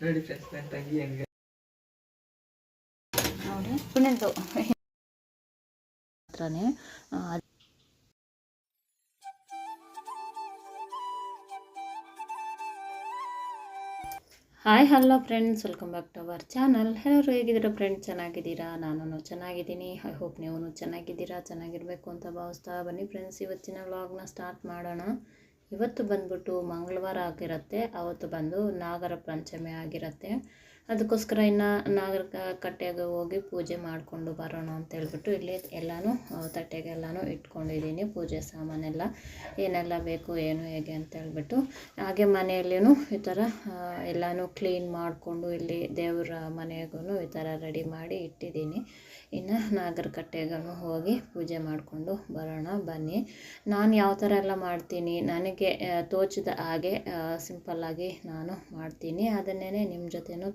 ನೋಡಿ ಹೆಂಗೆ. Hi, hello friends welcome back to our channel ಎಲ್ಲರೂ ಹೇಗಿದ್ದೀರಾ ಫ್ರೆಂಡ್ಸ್ ಚೆನ್ನಾಗಿದ್ದೀರಾ? ನಾನು ಚೆನ್ನಾಗಿದ್ದೀನಿ. ಐ ಹೋಪ್ ನೀವು ಚೆನ್ನಾಗಿದ್ದೀರಾ, ಚೆನ್ನಾಗಿರ್ಬೇಕು ಅಂತ ಭಾವಿಸ್ತಾ ಬನ್ನಿ ಫ್ರೆಂಡ್ಸ್ ಇವತ್ತಿನ ವ್ಲಾಗ್ನ ಸ್ಟಾರ್ಟ್ ಮಾಡೋಣ. ಇವತ್ತು ಬಂದ್ಬಿಟ್ಟು ಮಂಗಳವಾರ ಆಗಿರುತ್ತೆ, ಅವತ್ತು ಬಂದು ನಾಗರ ಪಂಚಮಿ ಆಗಿರುತ್ತೆ. ಅದಕ್ಕೋಸ್ಕರ ಇನ್ನು ನಾಗರ ಕಟ್ಟೆಗೆ ಹೋಗಿ ಪೂಜೆ ಮಾಡಿಕೊಂಡು ಬರೋಣ ಅಂತ ಹೇಳ್ಬಿಟ್ಟು ಇಲ್ಲಿ ಎಲ್ಲನೂ ತಟ್ಟೆಗೆಲ್ಲನೂ ಇಟ್ಕೊಂಡಿದ್ದೀನಿ ಪೂಜೆ ಸಾಮಾನೆಲ್ಲ. ಏನೆಲ್ಲ ಬೇಕು, ಏನು, ಹೇಗೆ ಅಂತ ಹೇಳ್ಬಿಟ್ಟು. ಹಾಗೆ ಮನೆಯಲ್ಲಿಯೂ ಈ ಥರ ಎಲ್ಲನೂ ಕ್ಲೀನ್ ಮಾಡಿಕೊಂಡು ಇಲ್ಲಿ ದೇವರ ಮನೆಗೂ ಈ ಥರ ರೆಡಿ ಮಾಡಿ ಇಟ್ಟಿದ್ದೀನಿ. ಇನ್ನು ನಾಗರಕಟ್ಟೆಗೂ ಹೋಗಿ ಪೂಜೆ ಮಾಡಿಕೊಂಡು ಬರೋಣ, ಬನ್ನಿ. ನಾನು ಯಾವ ಥರ ಎಲ್ಲ ಮಾಡ್ತೀನಿ, ನನಗೆ ತೋಚಿದ ಹಾಗೆ ಸಿಂಪಲ್ಲಾಗಿ ನಾನು ಮಾಡ್ತೀನಿ. ಅದನ್ನೇ ನಿಮ್ಮ ಜೊತೆನೂ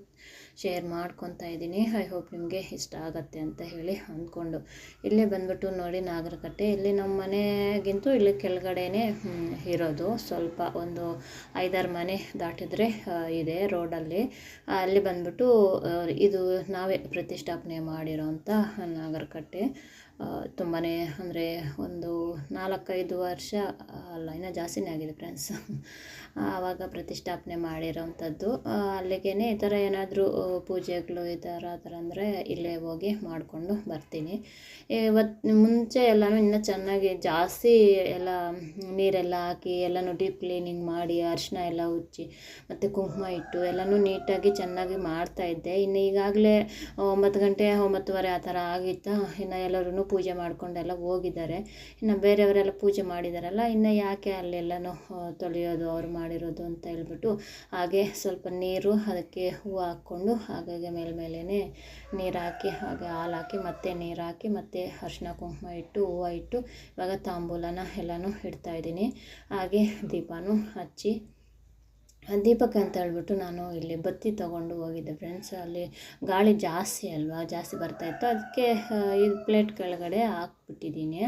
ಶೇರ್ ಮಾಡ್ಕೊತಾ ಇದ್ದೀನಿ. ಐ ಹೋಪ್ ನಿಮಗೆ ಇಷ್ಟ ಆಗುತ್ತೆ ಅಂತ ಹೇಳಿ ಅಂದ್ಕೊಂಡು. ಇಲ್ಲೇ ಬಂದ್ಬಿಟ್ಟು ನೋಡಿ ನಾಗರಕಟ್ಟೆ. ಇಲ್ಲಿ ನಮ್ಮ ಮನೆಗಿಂತೂ ಇಲ್ಲಿ ಕೆಳಗಡೆನೇ ಇರೋದು. ಸ್ವಲ್ಪ ಒಂದು ಐದಾರು ಮನೆ ದಾಟಿದರೆ ಇದೆ ರೋಡಲ್ಲಿ. ಅಲ್ಲಿ ಬಂದ್ಬಿಟ್ಟು ಇದು ನಾವೇ ಪ್ರತಿಷ್ಠಾಪನೆ ಮಾಡಿರೋಂಥ ನಾಗರಕಟ್ಟೆ. ತುಂಬಾ ಅಂದರೆ ಒಂದು ನಾಲ್ಕೈದು ವರ್ಷ ಅಲ್ಲ ಇನ್ನೂ ಜಾಸ್ತಿನೇ ಆಗಿದೆ ಫ್ರೆಂಡ್ಸ್ ಆವಾಗ ಪ್ರತಿಷ್ಠಾಪನೆ ಮಾಡಿರೋವಂಥದ್ದು ಅಲ್ಲಿಗೇ ಈ ಥರ ಏನಾದರೂ ಪೂಜೆಗಳು ಈ ಥರ ಆ ಥರ ಅಂದರೆ ಇಲ್ಲೇ ಹೋಗಿ ಮಾಡಿಕೊಂಡು ಬರ್ತೀನಿ. ಇವತ್ತು ಮುಂಚೆ ಎಲ್ಲನೂ ಇನ್ನೂ ಚೆನ್ನಾಗಿ ಜಾಸ್ತಿ ಎಲ್ಲ ನೀರೆಲ್ಲ ಹಾಕಿ, ಎಲ್ಲನೂ ಡೀಪ್ ಕ್ಲೀನಿಂಗ್ ಮಾಡಿ, ಅರಿಶಿನ ಎಲ್ಲ ಉಚ್ಚಿ ಮತ್ತು ಕುಂಕುಮ ಇಟ್ಟು ಎಲ್ಲನೂ ನೀಟಾಗಿ ಚೆನ್ನಾಗಿ ಮಾಡ್ತಾಯಿದ್ದೆ ಇನ್ನು ಈಗಾಗಲೇ ಒಂಬತ್ತು ಗಂಟೆ, ಒಂಬತ್ತುವರೆ ಆ ಥರ ಆಗಿತ್ತು. ಇನ್ನು ಎಲ್ಲರೂ ಪೂಜೆ ಮಾಡ್ಕೊಂಡೆಲ್ಲ ಹೋಗಿದ್ದಾರೆ. ಇನ್ನು ಬೇರೆಯವರೆಲ್ಲ ಪೂಜೆ ಮಾಡಿದಾರಲ್ಲ, ಇನ್ನು ಯಾಕೆ ಅಲ್ಲೆಲ್ಲನೂ ತೊಳೆಯೋದು ಅವ್ರು ಮಾಡಿರೋದು ಅಂತ ಹೇಳ್ಬಿಟ್ಟು ಹಾಗೆ ಸ್ವಲ್ಪ ನೀರು ಅದಕ್ಕೆ ಹೂವು ಹಾಕ್ಕೊಂಡು ಹಾಗಾಗಿ ಮೇಲ್ಮೇಲೇ ನೀರು ಹಾಕಿ ಹಾಗೆ ಹಾಲು ಹಾಕಿ ಮತ್ತೆ ನೀರು ಹಾಕಿ ಮತ್ತೆ ಅರಿಶಿನ ಕುಂಕುಮ ಇಟ್ಟು, ಹೂವು ಇಟ್ಟು ಇವಾಗ ತಾಂಬೂಲನ ಎಲ್ಲನೂ ಇಡ್ತಾಯಿದ್ದೀನಿ ಹಾಗೆ ದೀಪನೂ ಹಚ್ಚಿ ಆ ದೀಪಕ್ಕೆ ಅಂತ ಹೇಳ್ಬಿಟ್ಟು ನಾನು ಇಲ್ಲಿ ಬತ್ತಿ ತೊಗೊಂಡು ಹೋಗಿದ್ದೆ ಫ್ರೆಂಡ್ಸ್ ಅಲ್ಲಿ ಗಾಳಿ ಜಾಸ್ತಿ ಅಲ್ವಾ, ಜಾಸ್ತಿ ಬರ್ತಾಯಿತ್ತು ಅದಕ್ಕೆ ಇದು ಪ್ಲೇಟ್ ಕೆಳಗಡೆ ಹಾಕ್ಬಿಟ್ಟಿದ್ದೀನಿ.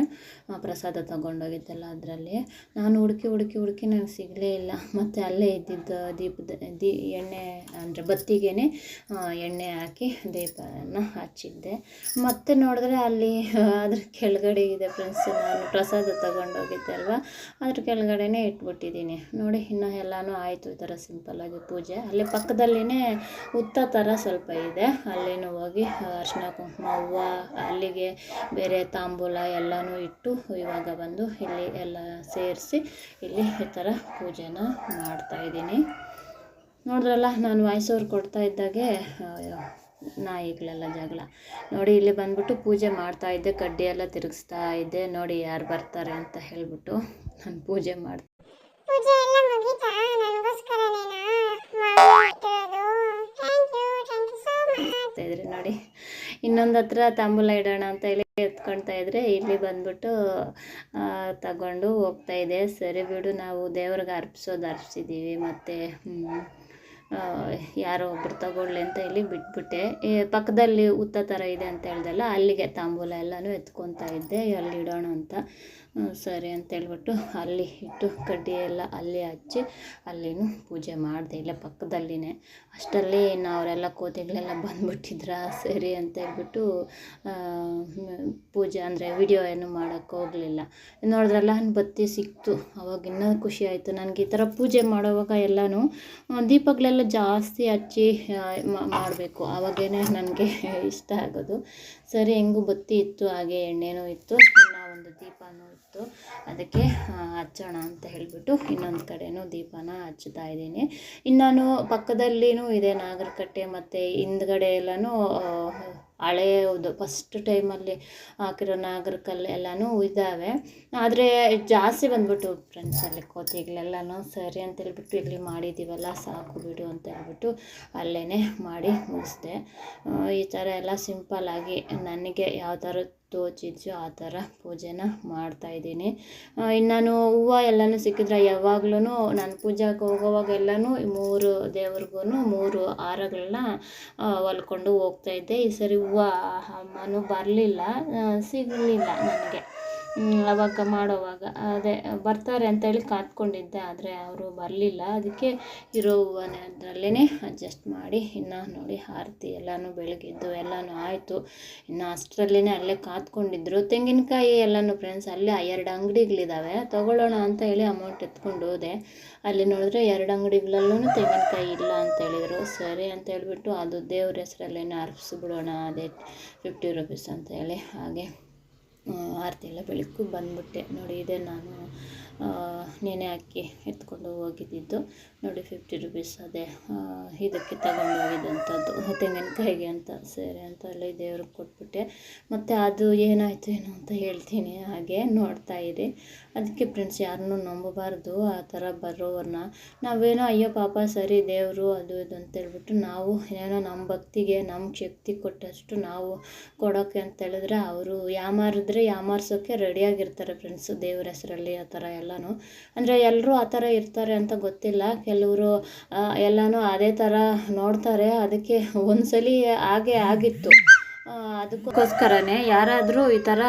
ಪ್ರಸಾದ ತೊಗೊಂಡೋಗಿದ್ದೆಲ್ಲ ಅದರಲ್ಲಿ. ನಾನು ಹುಡುಕಿ ಹುಡುಕಿ ಹುಡುಕಿ ನನಗೆ ಸಿಗಲೇ ಇಲ್ಲ. ಮತ್ತು ಅಲ್ಲೇ ಇದ್ದಿದ್ದ ದೀಪದ, ದೀ, ಎಣ್ಣೆ ಅಂದರೆ ಬತ್ತಿಗೆ ಎಣ್ಣೆ ಹಾಕಿ ದೀಪನ ಹಚ್ಚಿದ್ದೆ. ಮತ್ತೆ ನೋಡಿದ್ರೆ ಅಲ್ಲಿ ಅದ್ರ ಕೆಳಗಡೆ ಇದೆ ಫ್ರೆಂಡ್ಸ್ ನಾನು ಪ್ರಸಾದ ತೊಗೊಂಡೋಗಿದ್ದೆ ಅಲ್ವಾ, ಅದ್ರ ಕೆಳಗಡೆನೇ ಇಟ್ಬಿಟ್ಟಿದ್ದೀನಿ. ನೋಡಿ, ಇನ್ನು ಎಲ್ಲನೂ ಆಯಿತು. ಥರ ಸಿಂಪಲ್ಲಾಗಿ ಪೂಜೆ. ಅಲ್ಲಿ ಪಕ್ಕದಲ್ಲಿನೇ ಹುತ್ತ ಥರ ಸ್ವಲ್ಪ ಇದೆ. ಅಲ್ಲಿನೂ ಹೋಗಿ ಅರಿಶಿನ ಕುಂಕುಮ, ಹೂವು, ಅಲ್ಲಿಗೆ ಬೇರೆ ತಾಂಬೂಲ ಎಲ್ಲನೂ ಇಟ್ಟು ಇವಾಗ ಬಂದು ಇಲ್ಲಿ ಎಲ್ಲ ಸೇರಿಸಿ ಇಲ್ಲಿ ಈ ಥರ ಪೂಜೆನ ಮಾಡ್ತಾಯಿದ್ದೀನಿ ನೋಡಿದ್ರಲ್ಲ, ನಾನು ಓವರ್ ಕೊಡ್ತಾ ಇದ್ದಾಗೆ ನಾಯಿಗಳೆಲ್ಲ ಜಗಳ. ನೋಡಿ, ಇಲ್ಲಿ ಬಂದ್ಬಿಟ್ಟು ಪೂಜೆ ಮಾಡ್ತಾ ಇದ್ದೆ, ಕಡ್ಡಿ ಎಲ್ಲ ತಿರುಗಿಸ್ತಾ ಇದ್ದೆ. ನೋಡಿ, ಯಾರು ಬರ್ತಾರೆ ಅಂತ ಹೇಳ್ಬಿಟ್ಟು ನಾನು ಪೂಜೆ ಮಾಡ್ತಾ ಪೂಜೆ ನೋಡಿ. ಇನ್ನೊಂದು ಹತ್ರ ತಾಂಬೂಲ ಇಡೋಣ ಅಂತ ಹೇಳಿ ಎತ್ಕೊಳ್ತಾ ಇದ್ರೆ ಇಲ್ಲಿ ಬಂದ್ಬಿಟ್ಟು ತಗೊಂಡು ಹೋಗ್ತಾ ಇದೆ. ಸರಿ ಬಿಡು, ನಾವು ದೇವ್ರಿಗೆ ಅರ್ಪಿಸೋದು ಅರ್ಪಿಸಿದ್ದೀವಿ ಮತ್ತು ಯಾರೋ ಒಬ್ರು ತಗೊಳ್ಳಿ ಅಂತ ಇಲ್ಲಿ ಬಿಟ್ಬಿಟ್ಟೆ. ಪಕ್ಕದಲ್ಲಿ ಉತ್ತ ಥರ ಇದೆ ಅಂತ ಹೇಳ್ದಲ್ಲ, ಅಲ್ಲಿಗೆ ತಾಂಬೂಲ ಎಲ್ಲನೂ ಎತ್ಕೊತಾ ಇದ್ದೆ. ಅಲ್ಲಿ ಇಡೋಣ ಅಂತ. ಸರಿ ಅಂತೇಳ್ಬಿಟ್ಟು ಅಲ್ಲಿ ಇಟ್ಟು ಕಡ್ಡಿ ಎಲ್ಲ ಅಲ್ಲಿ ಹಚ್ಚಿ ಅಲ್ಲಿನೂ ಪೂಜೆ ಮಾಡಿದೆ ಇಲ್ಲೇ ಪಕ್ಕದಲ್ಲಿನೇ. ಅಷ್ಟರಲ್ಲಿ ಇನ್ನು ಅವರೆಲ್ಲ ಕೋತಿಗಳೆಲ್ಲ ಬಂದುಬಿಟ್ಟಿದ್ರ, ಸರಿ ಅಂತೇಳ್ಬಿಟ್ಟು ಪೂಜೆ ಅಂದರೆ ವಿಡಿಯೋ ಏನು ಮಾಡೋಕ್ಕೆ ಹೋಗಲಿಲ್ಲ. ನೋಡಿದ್ರಲ್ಲ ಬತ್ತಿ ಸಿಕ್ತು. ಅವಾಗ ಇನ್ನೂ ಖುಷಿ ಆಯಿತು. ನನಗೆ ಈ ಥರ ಪೂಜೆ ಮಾಡೋವಾಗ ಎಲ್ಲನೂ ದೀಪಗಳೆಲ್ಲ ಜಾಸ್ತಿ ಹಚ್ಚಿ ಮಾಡಬೇಕು. ಆವಾಗೇನೆ ನನಗೆ ಇಷ್ಟ ಆಗೋದು. ಸರಿ, ಹೆಂಗೂ ಬತ್ತಿ ಇತ್ತು, ಹಾಗೆ ಎಣ್ಣೆನೂ ಇತ್ತು. ಇನ್ನು ಒಂದು ದೀಪನೂ ಇತ್ತು ಅದಕ್ಕೆ ಹಚ್ಚೋಣ ಅಂತ ಹೇಳಿಬಿಟ್ಟು ಇನ್ನೊಂದು ಕಡೆನೂ ದೀಪನ ಹಚ್ಚುತ್ತಾ ಇದ್ದೀನಿ. ಇನ್ನು ಪಕ್ಕದಲ್ಲಿನೂ ಇದೆ ನಾಗರಕಟ್ಟೆ ಮತ್ತು ಹಿಂದ್ಗಡೆ ಎಲ್ಲನೂ ಹಳೆಯದು ಫಸ್ಟ್ ಟೈಮಲ್ಲಿ ಹಾಕಿರೋ ನಾಗರಕಲ್ಲು ಎಲ್ಲನೂ ಇದ್ದಾವೆ. ಆದರೆ ಜಾಸ್ತಿ ಬಂದ್ಬಿಟ್ಟು ಫ್ರೆಂಡ್ಸ್ ಅಲ್ಲಿ ಕೋತಿಗಳೆಲ್ಲನೂ ಸರಿ ಅಂತ ಹೇಳ್ಬಿಟ್ಟು ಇಲ್ಲಿ ಮಾಡಿದ್ದೀವಲ್ಲ ಸಾಕು ಬಿಡು ಅಂತ ಹೇಳ್ಬಿಟ್ಟು ಅಲ್ಲೇ ಮಾಡಿ ಮುಗಿಸ್ದೆ. ಈ ಥರ ಎಲ್ಲ ಸಿಂಪಲ್ಲಾಗಿ ನನಗೆ ಯಾವ ಥರ ತೋಚಿದ್ಯೋ ಆ ಥರ ಪೂಜೆನ ಮಾಡ್ತಾಯಿದ್ದೀನಿ ಇನ್ನು ಹೂವು ಎಲ್ಲನೂ ಸಿಕ್ಕಿದ್ರೆ ಯಾವಾಗ್ಲೂ ನಾನು ಪೂಜೆಗೆ ಹೋಗೋವಾಗ ಎಲ್ಲನೂ ಮೂರು ದೇವ್ರಿಗೂ ಮೂರು ಹಾರಗಳನ್ನ ಹೊಲ್ಕೊಂಡು ಹೋಗ್ತಾಯಿದ್ದೆ ಈ ಸರಿ ಹೂವು ಅಮ್ಮನೂ ಬರಲಿಲ್ಲ ಸಿಗಲಿಲ್ಲ ನನಗೆ. ಅವಾಗ ಮಾಡೋವಾಗ. ಅದೇ, ಬರ್ತಾರೆ ಅಂತೇಳಿ ಕಾದ್ಕೊಂಡಿದ್ದೆ, ಆದರೆ ಅವರು ಬರಲಿಲ್ಲ. ಅದಕ್ಕೆ ಇರೋ ಅದರಲ್ಲೇ ಅಡ್ಜಸ್ಟ್ ಮಾಡಿ, ಇನ್ನು ನೋಡಿ ಆರತಿ ಎಲ್ಲನೂ ಬೆಳಗಿದ್ದು, ಎಲ್ಲನೂ ಆಯಿತು. ಇನ್ನು ಅಷ್ಟರಲ್ಲೇ ಅಲ್ಲೇ ಕಾದ್ಕೊಂಡಿದ್ರು. ತೆಂಗಿನಕಾಯಿ ಎಲ್ಲನೂ ಫ್ರೆಂಡ್ಸ್ ಅಲ್ಲೇ ಎರಡು ಅಂಗಡಿಗಳಿದ್ದಾವೆ ತಗೊಳ್ಳೋಣ ಅಂತ ಹೇಳಿ ಅಮೌಂಟ್ ಎತ್ಕೊಂಡು ಹೋದೆ. ಅಲ್ಲಿ ನೋಡಿದ್ರೆ ಎರಡು ಅಂಗಡಿಗಳಲ್ಲೂ ತೆಂಗಿನಕಾಯಿ ಇಲ್ಲ ಅಂತ ಹೇಳಿದರು. ಸರಿ ಅಂತ ಹೇಳ್ಬಿಟ್ಟು ಅದು ದೇವ್ರ ಹೆಸರಲ್ಲೇನೋ ಅರ್ಪಿಸ್ಬಿಡೋಣ, ಅದೇ ಫಿಫ್ಟಿ ರುಪೀಸ್ ಅಂತ ಹೇಳಿ. ಹಾಗೆ ಆರತಿ ಎಲ್ಲ ಬೆಳಕು ಬಂದ್ಬಿಟ್ಟೆ. ನೋಡಿ, ಇದೆ ನಾನು ನೆನೆ ಹಾಕಿ ಎತ್ಕೊಂಡು ಹೋಗಿದ್ದಿದ್ದು ನೋಡಿ ಫಿಫ್ಟಿ ರುಪೀಸ್ ಅದೇ. ಇದಕ್ಕೆ ತಗೊಂಡು ಹೋಗಿದ್ದಂಥದ್ದು. ತೆಂಗಿನಕಾಯಿಗೆ ಅಂತ, ಸರಿ ಅಂತ ಅಲ್ಲಿ ದೇವ್ರಿಗೆ ಕೊಟ್ಬಿಟ್ಟೆ. ಮತ್ತು ಅದು ಏನಾಯಿತು ಏನು ಅಂತ ಹೇಳ್ತೀನಿ ಹಾಗೆ ನೋಡ್ತಾ ಅದಕ್ಕೆ ಫ್ರೆಂಡ್ಸ್ ಯಾರನ್ನೂ ನಂಬಬಾರ್ದು, ಆ ಥರ ಬರೋವ್ರನ್ನ ನಾವೇನೋ, ಅಯ್ಯೋ ಪಾಪ, ಸರಿ ದೇವರು, ಅದು ಇದು ಅಂತೇಳ್ಬಿಟ್ಟು ನಾವು ಏನೋ ನಮ್ಮ ಭಕ್ತಿಗೆ ನಮ್ಮ ಶಕ್ತಿ ಕೊಟ್ಟಷ್ಟು ನಾವು ಕೊಡೋಕ್ಕೆ ಅಂತ ಹೇಳಿದ್ರೆ ಅವರು ಯಾಮಾರಿದ್ರೆ ಯಾಮಾರ್ಸೋಕ್ಕೆ ರೆಡಿಯಾಗಿರ್ತಾರೆ ಫ್ರೆಂಡ್ಸು ದೇವ್ರ ಹೆಸರಲ್ಲಿ ಆ ಥರ ಎಲ್ಲನೂ. ಅಂದರೆ ಎಲ್ಲರೂ ಆ ಥರ ಇರ್ತಾರೆ ಅಂತ ಗೊತ್ತಿಲ್ಲ. ಕೆಲವರು ಎಲ್ಲನೂ ಅದೇ ಥರ ನೋಡ್ತಾರೆ. ಅದಕ್ಕೆ ಒಂದ್ಸಲಿ ಹಾಗೆ ಆಗಿತ್ತು. ಅದಕ್ಕೋಸ್ಕರನೇ ಯಾರಾದರೂ ಈ ಥರ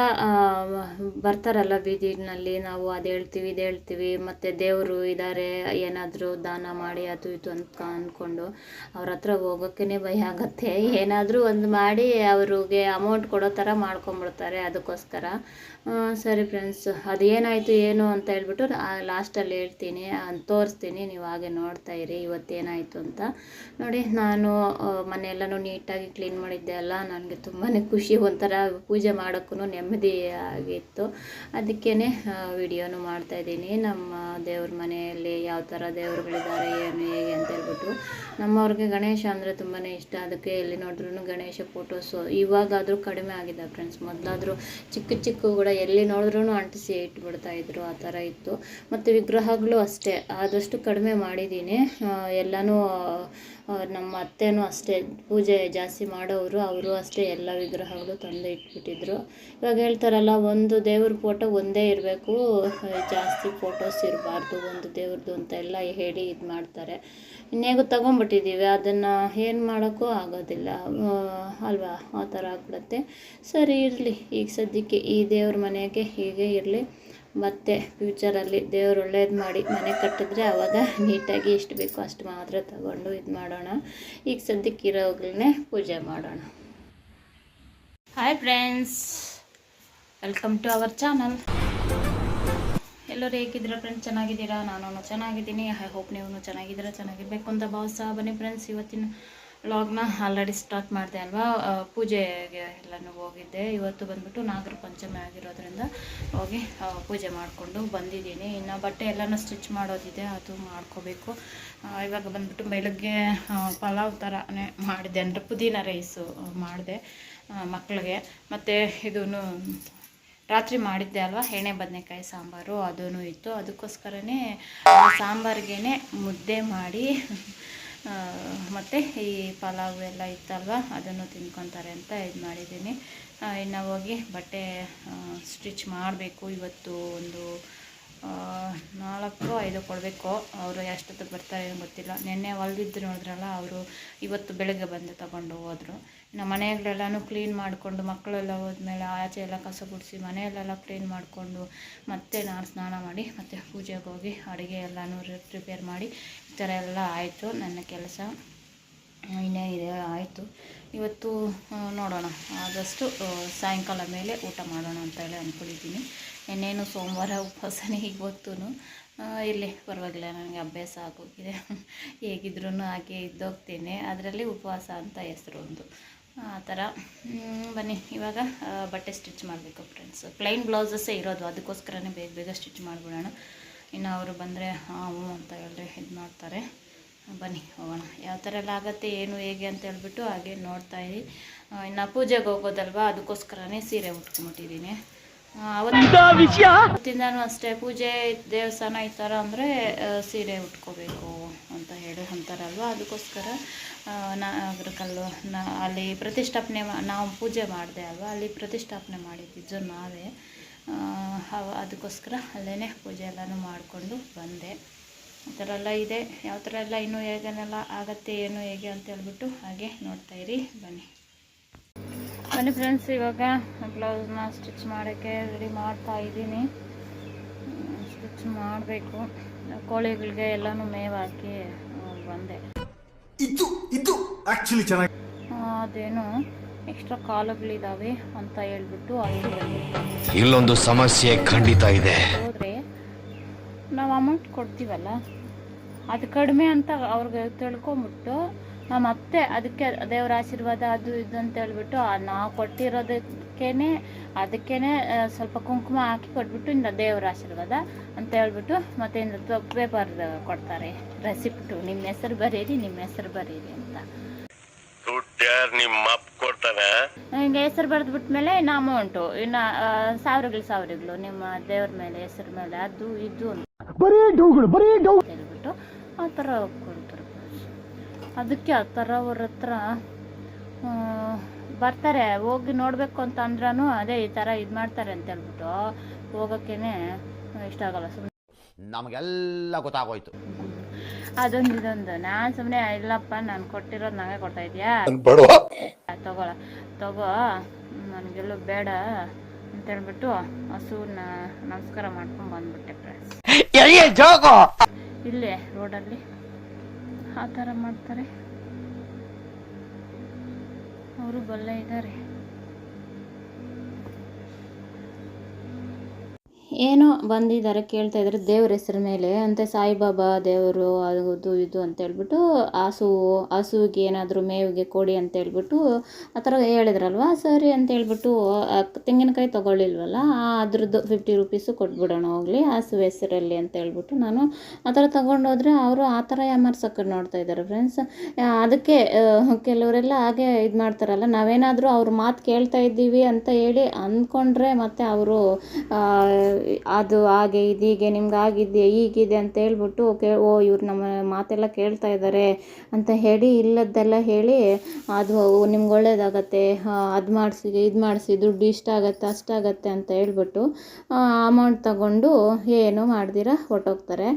ಬರ್ತಾರಲ್ಲ ಬೀದಿನಲ್ಲಿ ನಾವು ಅದು ಹೇಳ್ತೀವಿ, ಇದು ಹೇಳ್ತೀವಿ, ಮತ್ತು ದೇವರು ಇದ್ದಾರೆ ಏನಾದರೂ ದಾನ ಮಾಡಿ ಅದು ಇದು ಅಂತ ಅಂದ್ಕೊಂಡು ಅವ್ರ ಹತ್ರ ಹೋಗೋಕ್ಕೇ ಭಯ ಆಗತ್ತೆ. ಏನಾದರೂ ಒಂದು ಮಾಡಿ ಅವ್ರಿಗೆ ಅಮೌಂಟ್ ಕೊಡೋ ಥರ ಮಾಡ್ಕೊಂಬಿಡ್ತಾರೆ. ಅದಕ್ಕೋಸ್ಕರ ಸರಿ ಫ್ರೆಂಡ್ಸ್ ಅದೇನಾಯಿತು, ಏನು ಅಂತ ಹೇಳ್ಬಿಟ್ಟು ಲಾಸ್ಟಲ್ಲಿ ಹೇಳ್ತೀನಿ ತೋರಿಸ್ತೀನಿ, ನೀವು ಹಾಗೆ ನೋಡ್ತಾ ಇರಿ, ಇವತ್ತೇನಾಯಿತು ಅಂತ. ನೋಡಿ, ನಾನು ಮನೆಯೆಲ್ಲನೂ ನೀಟಾಗಿ ಕ್ಲೀನ್ ಮಾಡಿದ್ದೆ ಅಲ್ಲ, ನನಗೆ ತುಂಬಾ ಖುಷಿ, ಒಂಥರ ಪೂಜೆ ಮಾಡೋಕ್ಕೂ ನೆಮ್ಮದಿ ಆಗಿತ್ತು. ಅದಕ್ಕೇ ವಿಡಿಯೋನು ಮಾಡ್ತಾಯಿದ್ದೀನಿ ನಮ್ಮ ದೇವ್ರ ಮನೆಯಲ್ಲಿ ಯಾವ ಥರ ದೇವ್ರುಗಳಿದ್ದಾರೆ, ಏನು, ಹೇಗೆ ಅಂತ ಹೇಳ್ಬಿಟ್ಟು. ನಮ್ಮವ್ರಿಗೆ ಗಣೇಶ ಅಂದರೆ ತುಂಬಾ ಇಷ್ಟ. ಅದಕ್ಕೆ ಎಲ್ಲಿ ನೋಡಿದ್ರು ಗಣೇಶ ಫೋಟೋಸು ಇವಾಗಾದರೂ ಕಡಿಮೆ ಆಗಿದೆ ಫ್ರೆಂಡ್ಸ್ ಮೊದಲಾದರೂ ಚಿಕ್ಕ ಚಿಕ್ಕ ಕೂಡ ಎಲ್ಲಿ ನೋಡಿದ್ರೂ ಅಂಟಿಸಿ ಇಟ್ಬಿಡ್ತಾ ಇದ್ರು, ಆ ಥರ ಇತ್ತು. ಮತ್ತು ವಿಗ್ರಹಗಳು ಅಷ್ಟೇ, ಆದಷ್ಟು ಕಡಿಮೆ ಮಾಡಿದ್ದೀನಿ. ಎಲ್ಲನೂ ನಮ್ಮ ಅತ್ತೆನೂ ಅಷ್ಟೇ, ಪೂಜೆ ಜಾಸ್ತಿ ಮಾಡೋರು ಅವರು ಅಷ್ಟೇ ಎಲ್ಲ ವಿಗ್ರಹಗಳು ತಂದು ಇಟ್ಬಿಟ್ಟಿದ್ರು. ಇವಾಗ ಹೇಳ್ತಾರಲ್ಲ, ಒಂದು ದೇವ್ರ ಫೋಟೋ ಒಂದೇ ಇರಬೇಕು, ಜಾಸ್ತಿ ಫೋಟೋಸ್ ಇರಬಾರ್ದು, ಒಂದು ದೇವ್ರದ್ದು ಅಂತ ಎಲ್ಲ ಹೇಳಿ ಇದು ಮಾಡ್ತಾರೆ ಇನ್ನೇಗೋ ತಗೊಂಬಿಟ್ಟಿದ್ದೀವಿ, ಅದನ್ನು ಏನು ಮಾಡೋಕ್ಕೂ ಆಗೋದಿಲ್ಲ. ಅಲ್ವಾ? ಆ ಥರ ಆಗ್ಬಿಡುತ್ತೆ. ಸರಿ, ಇರಲಿ. ಈಗ ಸದ್ಯಕ್ಕೆ ಈ ದೇವ್ರ ಮನೆಗೆ ಹೀಗೆ ಇರಲಿ. ಮತ್ತೆ ಫ್ಯೂಚರಲ್ಲಿ ದೇವ್ರು ಒಳ್ಳೇದು ಮಾಡಿ ಮನೆ ಕಟ್ಟಿದ್ರೆ ಆವಾಗ ನೀಟಾಗಿ ಎಷ್ಟು ಬೇಕೋ ಅಷ್ಟು ಮಾತ್ರ ತಗೊಂಡು ಇದು ಮಾಡೋಣ. ಈಗ ಸದ್ಯಕ್ಕೆ ಇರೋಗ್ಲೇ ಪೂಜೆ ಮಾಡೋಣ. Hi friends welcome to our channel ಎಲ್ಲರೂ ಹೇಗಿದ್ದೀರಾ ಫ್ರೆಂಡ್ಸ್ ಚೆನ್ನಾಗಿದ್ದೀರಾ? ನಾನು ಚೆನ್ನಾಗಿದ್ದೀನಿ. ಐ ಹೋಪ್ ನೀವು ಚೆನ್ನಾಗಿದ್ದೀರಾ, ಚೆನ್ನಾಗಿರ್ಬೇಕು ಅಂತ ಭಾವಿಸ್ತಾ ಬನ್ನಿ ಫ್ರೆಂಡ್ಸ್ ಇವತ್ತಿನ ವ್ಲಾಗ್ನ ಆಲ್ರೆಡಿ ಸ್ಟಾರ್ಟ್ ಮಾಡಿದೆ ಅಲ್ವಾ? ಪೂಜೆಗೆ ಎಲ್ಲನೂ ಹೋಗಿದ್ದೆ. ಇವತ್ತು ಬಂದ್ಬಿಟ್ಟು ನಾಗರ ಪಂಚಮಿ ಆಗಿರೋದ್ರಿಂದ ಹೋಗಿ ಪೂಜೆ ಮಾಡಿಕೊಂಡು ಬಂದಿದ್ದೀನಿ. ಇನ್ನು ಬಟ್ಟೆ ಎಲ್ಲನೂ ಸ್ಟಿಚ್ ಮಾಡೋದಿದೆ, ಅದು ಮಾಡ್ಕೋಬೇಕು. ಇವಾಗ ಬಂದ್ಬಿಟ್ಟು ಬೆಳಗ್ಗೆ ಪಲಾವ್ ಥರನೇ ಮಾಡಿದೆ. ಅಂದರೆ ಪುದೀನ ರೈಸು ಮಾಡಿದೆ ಮಕ್ಕಳಿಗೆ ಮತ್ತು ಇದೂ ರಾತ್ರಿ ಮಾಡಿದ್ದೆ ಅಲ್ವಾ? ಎಣ್ಣೆ, ಬದನೆಕಾಯಿ, ಸಾಂಬಾರು ಅದೂ ಇತ್ತು. ಅದಕ್ಕೋಸ್ಕರನೇ ಸಾಂಬಾರಿಗೇ ಮುದ್ದೆ ಮಾಡಿ ಮತ್ತು ಈ ಪಲಾವ್ ಎಲ್ಲ ಇತ್ತಲ್ವ? ಅದನ್ನು ತಿನ್ಕೊತಾರೆ ಅಂತ ಇದು ಮಾಡಿದ್ದೀನಿ. ಇನ್ನು ಹೋಗಿ ಬಟ್ಟೆ ಸ್ಟಿಚ್ ಮಾಡಬೇಕು. ಇವತ್ತು ಒಂದು ನಾಲ್ಕು, ಐದು ಕೊಡಬೇಕು. ಅವರು ಎಷ್ಟೊತ್ತಿಗೆ ಬರ್ತಾರೆ ಗೊತ್ತಿಲ್ಲ. ನಿನ್ನೆ ಹೊಲ್ದಿದ್ದು ನೋಡಿದ್ರಲ್ಲ, ಅವರು ಇವತ್ತು ಬೆಳಗ್ಗೆ ಬಂದು ತಗೊಂಡು ಹೋದರು. ನಮ್ಮ ಮನೆಗಳೆಲ್ಲನೂ ಕ್ಲೀನ್ ಮಾಡಿಕೊಂಡು ಮಕ್ಕಳೆಲ್ಲ ಹೋದ್ಮೇಲೆ ಆಚೆ ಎಲ್ಲ ಕಸ ಗುಡಿಸಿ ಮನೆಯಲ್ಲೆಲ್ಲ ಕ್ಲೀನ್ ಮಾಡಿಕೊಂಡು ಮತ್ತೆ ನಾನು ಸ್ನಾನ ಮಾಡಿ ಮತ್ತು ಪೂಜೆಗೆ ಹೋಗಿ ಅಡುಗೆ ಎಲ್ಲನೂ ಪ್ರಿಪೇರ್ ಮಾಡಿ ಈ ಥರ ಎಲ್ಲ ಆಯಿತು, ನನ್ನ ಕೆಲಸ ಇನ್ನೇ ಇದೆ, ಆಯಿತು. ಇವತ್ತು ನೋಡೋಣ. ಆದಷ್ಟು ಸಾಯಂಕಾಲ ಮೇಲೆ ಊಟ ಮಾಡೋಣ ಅಂತ ಹೇಳಿ ಅಂದ್ಕೊಂಡಿದ್ದೀನಿ. ಇನ್ನೇನು ಸೋಮವಾರ ಉಪವಾಸನೇ ಇವತ್ತೂ ಇಲ್ಲಿ ಪರವಾಗಿಲ್ಲ, ನನಗೆ ಅಭ್ಯಾಸ ಆಗೋಗಿದೆ. ಹೇಗಿದ್ರೂ ಹಾಗೆ ಇದ್ದೋಗ್ತೀನಿ. ಅದರಲ್ಲಿ ಉಪವಾಸ ಅಂತ ಹೆಸರು ಒಂದು. ಆ ಥರ. ಬನ್ನಿ. ಇವಾಗ ಬಟ್ಟೆ ಸ್ಟಿಚ್ ಮಾಡಬೇಕು ಫ್ರೆಂಡ್ಸ್ ಪ್ಲೈನ್ ಬ್ಲೌಸಸ್ಸೇ ಇರೋದು. ಅದಕ್ಕೋಸ್ಕರನೇ ಬೇಗ ಬೇಗ ಸ್ಟಿಚ್ ಮಾಡಿಬಿಡೋಣ. ಇನ್ನು ಅವರು ಬಂದರೆ ಹಾಂ ಹ್ಞೂ ಅಂತ ಹೇಳಿದ್ರೆ ಇದು ಮಾಡ್ತಾರೆ. ಬನ್ನಿ ಹೋಗೋಣ. ಯಾವ ಥರ ಎಲ್ಲ ಆಗುತ್ತೆ ಏನು ಹೇಗೆ ಅಂತ ಹೇಳ್ಬಿಟ್ಟು ಹಾಗೆ ನೋಡ್ತಾ ಇದ್ದೀವಿ ಇನ್ನು ಪೂಜೆಗೆ ಹೋಗೋದಲ್ವಾ? ಅದಕ್ಕೋಸ್ಕರನೇ ಸೀರೆ ಉಟ್ಕೊಂಬಿಟ್ಟಿದ್ದೀನಿ ಅವತ್ತಿಂದನೂ ಅಷ್ಟೇ. ಪೂಜೆ ದೇವಸ್ಥಾನ ಈ ಥರ ಅಂದರೆ ಸೀರೆ ಉಟ್ಕೋಬೇಕು ಅಂತ ಹೇಳಿ ಅಂತಾರಲ್ವ? ಅದಕ್ಕೋಸ್ಕರ ಆ, ನಾಗರಕಲ್ಲು ನಾ ಅಲ್ಲಿ ಪ್ರತಿಷ್ಠಾಪನೆ ನಾವು ಪೂಜೆ ಮಾಡಿದೆ ಅಲ್ವಾ ಅಲ್ಲಿ ಪ್ರತಿಷ್ಠಾಪನೆ ಮಾಡಿದ್ದಿದ್ದು ನಾವೇ. ಅದಕ್ಕೋಸ್ಕರ ಅಲ್ಲೇ ಪೂಜೆ ಎಲ್ಲನೂ ಮಾಡಿಕೊಂಡು ಬಂದೆ. ಆ ಥರ ಎಲ್ಲ ಇದೆ. ಯಾವ ಥರ ಎಲ್ಲ ಇನ್ನೂ ಹೇಗೇನೆಲ್ಲ ಆಗತ್ತೆ ಏನು ಹೇಗೆ ಅಂತ ಹೇಳ್ಬಿಟ್ಟು ಹಾಗೆ ನೋಡ್ತಾ ಇರಿ ಬನ್ನಿ. ಬನ್ನಿ ಫ್ರೆಂಡ್ಸ್ ಇವಾಗ ಬ್ಲೌಸ್ನ ಸ್ಟಿಚ್ ಮಾಡೋಕ್ಕೆ ರೆಡಿ ಮಾಡ್ತಾ ಇದ್ದೀನಿ. ಸ್ಟಿಚ್ ಮಾಡಬೇಕು. ಕೋಳಿಗಳಿಗೆ ಎಲ್ಲನೂ ಮೇವು ಹಾಕಿ ಬಂದೆ. ಇದು ಇದು ಆಕ್ಚುಲಿ ಚೆನ್ನಾಗಿ ಅದೇನು ಎಕ್ಸ್ಟ್ರಾ ಕಾಲುಗಳಿದಾವೆ ಅಂತ ಹೇಳ್ಬಿಟ್ಟು ಇಲ್ಲೊಂದು ಸಮಸ್ಯೆ ಖಂಡಿತ ಇದೆ. ಹೋದರೆ ನಾವು ಅಮೌಂಟ್ ಕೊಡ್ತೀವಲ್ಲ ಅದು ಕಡಿಮೆ ಅಂತ ಅವ್ರಿಗೆ ತಿಳ್ಕೊಂಬಿಟ್ಟು ನಮ್ಮ ಮತ್ತೆ ಅದಕ್ಕೆ ದೇವರ ಆಶೀರ್ವಾದ ಅದು ಇದು ಅಂತ ಹೇಳ್ಬಿಟ್ಟು ಆ ನಾವು ಕೊಟ್ಟಿರೋದಕ್ಕೇನೆ ಅದಕ್ಕೇನೆ ಅದಕ್ಕೇನೆ ಸ್ವಲ್ಪ ಕುಂಕುಮ ಹಾಕಿ ಕೊಟ್ಬಿಟ್ಟು ಇನ್ನು ದೇವರ ಆಶೀರ್ವಾದ ಅಂತ ಹೇಳ್ಬಿಟ್ಟು ಮತ್ತೆ ಇನ್ನು ಪೇಪರ್ ಕೊಡ್ತಾರೆ. ರೆಸಿಪ್ಟು ನಿಮ್ಮ ಹೆಸರು ಬರೀರಿ ನಿಮ್ಮ ಹೆಸರು ಬರೀರಿ ಅಂತ. ನಿಮ್ಗೆ ಹೆಸರು ಹಿಂಗೆ ಬರೆದ್ಬಿಟ್ಮೇಲೆ ಇನ್ನು ಅಮೌಂಟು ಇನ್ನು ಸಾವಿರಗಳು ಸಾವಿರಗಳು ನಿಮ್ಮ ದೇವ್ರ ಮೇಲೆ ಹೆಸರು ಮೇಲೆ ಅದು ಇದು ಅಂತ ಹೇಳ್ಬಿಟ್ಟು ಆ ಥರ ಕೊಡ್ತಾರೆ. ಅದಕ್ಕೆ ಆ ಥರ ಅವ್ರ ಹತ್ರ ಆ, ಬರ್ತಾರೆ ಹೋಗಿ ನೋಡಬೇಕು ಅಂತ ಅಂದ್ರೂ ಅದೇ ಈ ಥರ ಇದು ಮಾಡ್ತಾರೆ ಅಂತ ಹೇಳ್ಬಿಟ್ಟು ಹೋಗೋಕ್ಕೇನೆ ಇಷ್ಟ ಆಗಲ್ಲ ಸುಮ್ಮನೆ ನಮಗೆಲ್ಲ ಗೊತ್ತಾಗೋಯ್ತು. ಅದೊಂದು ಇದೊಂದು. ನಾನು ಸುಮ್ಮನೆ ಇಲ್ಲಪ್ಪ ನಾನು ಕೊಟ್ಟಿರೋದು ನಂಗೆ ಕೊಡ್ತಾ ಇದೆಯಾ? ತಗೋಳ. ತಗೋ ನನಗೆಲ್ಲೂ ಬೇಡ ಅಂತ ಹೇಳ್ಬಿಟ್ಟು ಹಸುನ ನಮಸ್ಕಾರ ಮಾಡ್ಕೊಂಡು ಬಂದ್ಬಿಟ್ಟೆ ಫ್ರೆಂಡ್ಸ್ ಇಲ್ಲೇ ರೋಡಲ್ಲಿ. ಆ ಥರ ಮಾಡ್ತಾರೆ. ಅವರು ಬಲ್ಲ ಇದ್ದಾರೆ ಏನೋ ಬಂದಿದ್ದಾರೆ ಕೇಳ್ತಾ ಇದ್ದಾರೆ ದೇವ್ರ ಹೆಸರು ಮೇಲೆ. ಅಂತ ಸಾಯಿಬಾಬಾ ದೇವರು ಅದು ಇದು ಅಂತ ಹೇಳ್ಬಿಟ್ಟು ಹಸು ಹಸುವಿಗೆ ಏನಾದರೂ ಮೇವಿಗೆ ಕೊಡಿ ಅಂತ ಹೇಳ್ಬಿಟ್ಟು ಆ ಥರ ಹೇಳಿದ್ರಲ್ವಾ? ಸರಿ ಅಂತ ಹೇಳ್ಬಿಟ್ಟು ತೆಂಗಿನಕಾಯಿ ತೊಗೊಳ್ಳಿಲ್ವಲ್ಲ ಅದ್ರದ್ದು ಫಿಫ್ಟಿ ರುಪೀಸು ಕೊಟ್ಬಿಡೋಣ ಹೋಗಲಿ ಹಸು ಹೆಸರಲ್ಲಿ ಅಂತ ಹೇಳ್ಬಿಟ್ಟು ನಾನು ಆ ಥರ ತೊಗೊಂಡೋದ್ರೆ ಅವರು ಆ ಥರ ಯಾಮಾರ್ಸಕ್ಕೆ ನೋಡ್ತಾ ಇದ್ದಾರೆ ಫ್ರೆಂಡ್ಸ್ ಅದಕ್ಕೆ ಕೆಲವರೆಲ್ಲ ಹಾಗೆ ಇದು ಮಾಡ್ತಾರಲ್ಲ, ನಾವೇನಾದರೂ ಅವ್ರ ಮಾತು ಕೇಳ್ತಾ ಇದ್ದೀವಿ ಅಂತ ಹೇಳಿ ಅಂದ್ಕೊಂಡ್ರೆ ಮತ್ತೆ ಅವರು ಅದು ಹಾಗೆ ಇದೀಗೆ ನಿಮ್ಗೆ ಆಗಿದೆ ಹೀಗಿದೆ ಅಂತ ಹೇಳ್ಬಿಟ್ಟು ಕೇ, ಓ, ಇವ್ರು ನಮ್ಮ ಮಾತೆಲ್ಲ ಕೇಳ್ತಾ ಇದ್ದಾರೆ ಅಂತ ಹೇಳಿ ಇಲ್ಲದ್ದೆಲ್ಲ ಹೇಳಿ ಅದು ನಿಮ್ಗೆ ಒಳ್ಳೇದಾಗತ್ತೆ ಅದು ಮಾಡಿಸಿ, ಇದು ಮಾಡಿಸಿ, ದುಡ್ಡು ಇಷ್ಟ ಆಗತ್ತೆ ಅಷ್ಟಾಗತ್ತೆ ಅಂತ ಹೇಳ್ಬಿಟ್ಟು ಅಮೌಂಟ್ ತಗೊಂಡು ಏನು ಮಾಡ್ದಿರ ಹೊರ್ಟೋಗ್ತಾರೆ.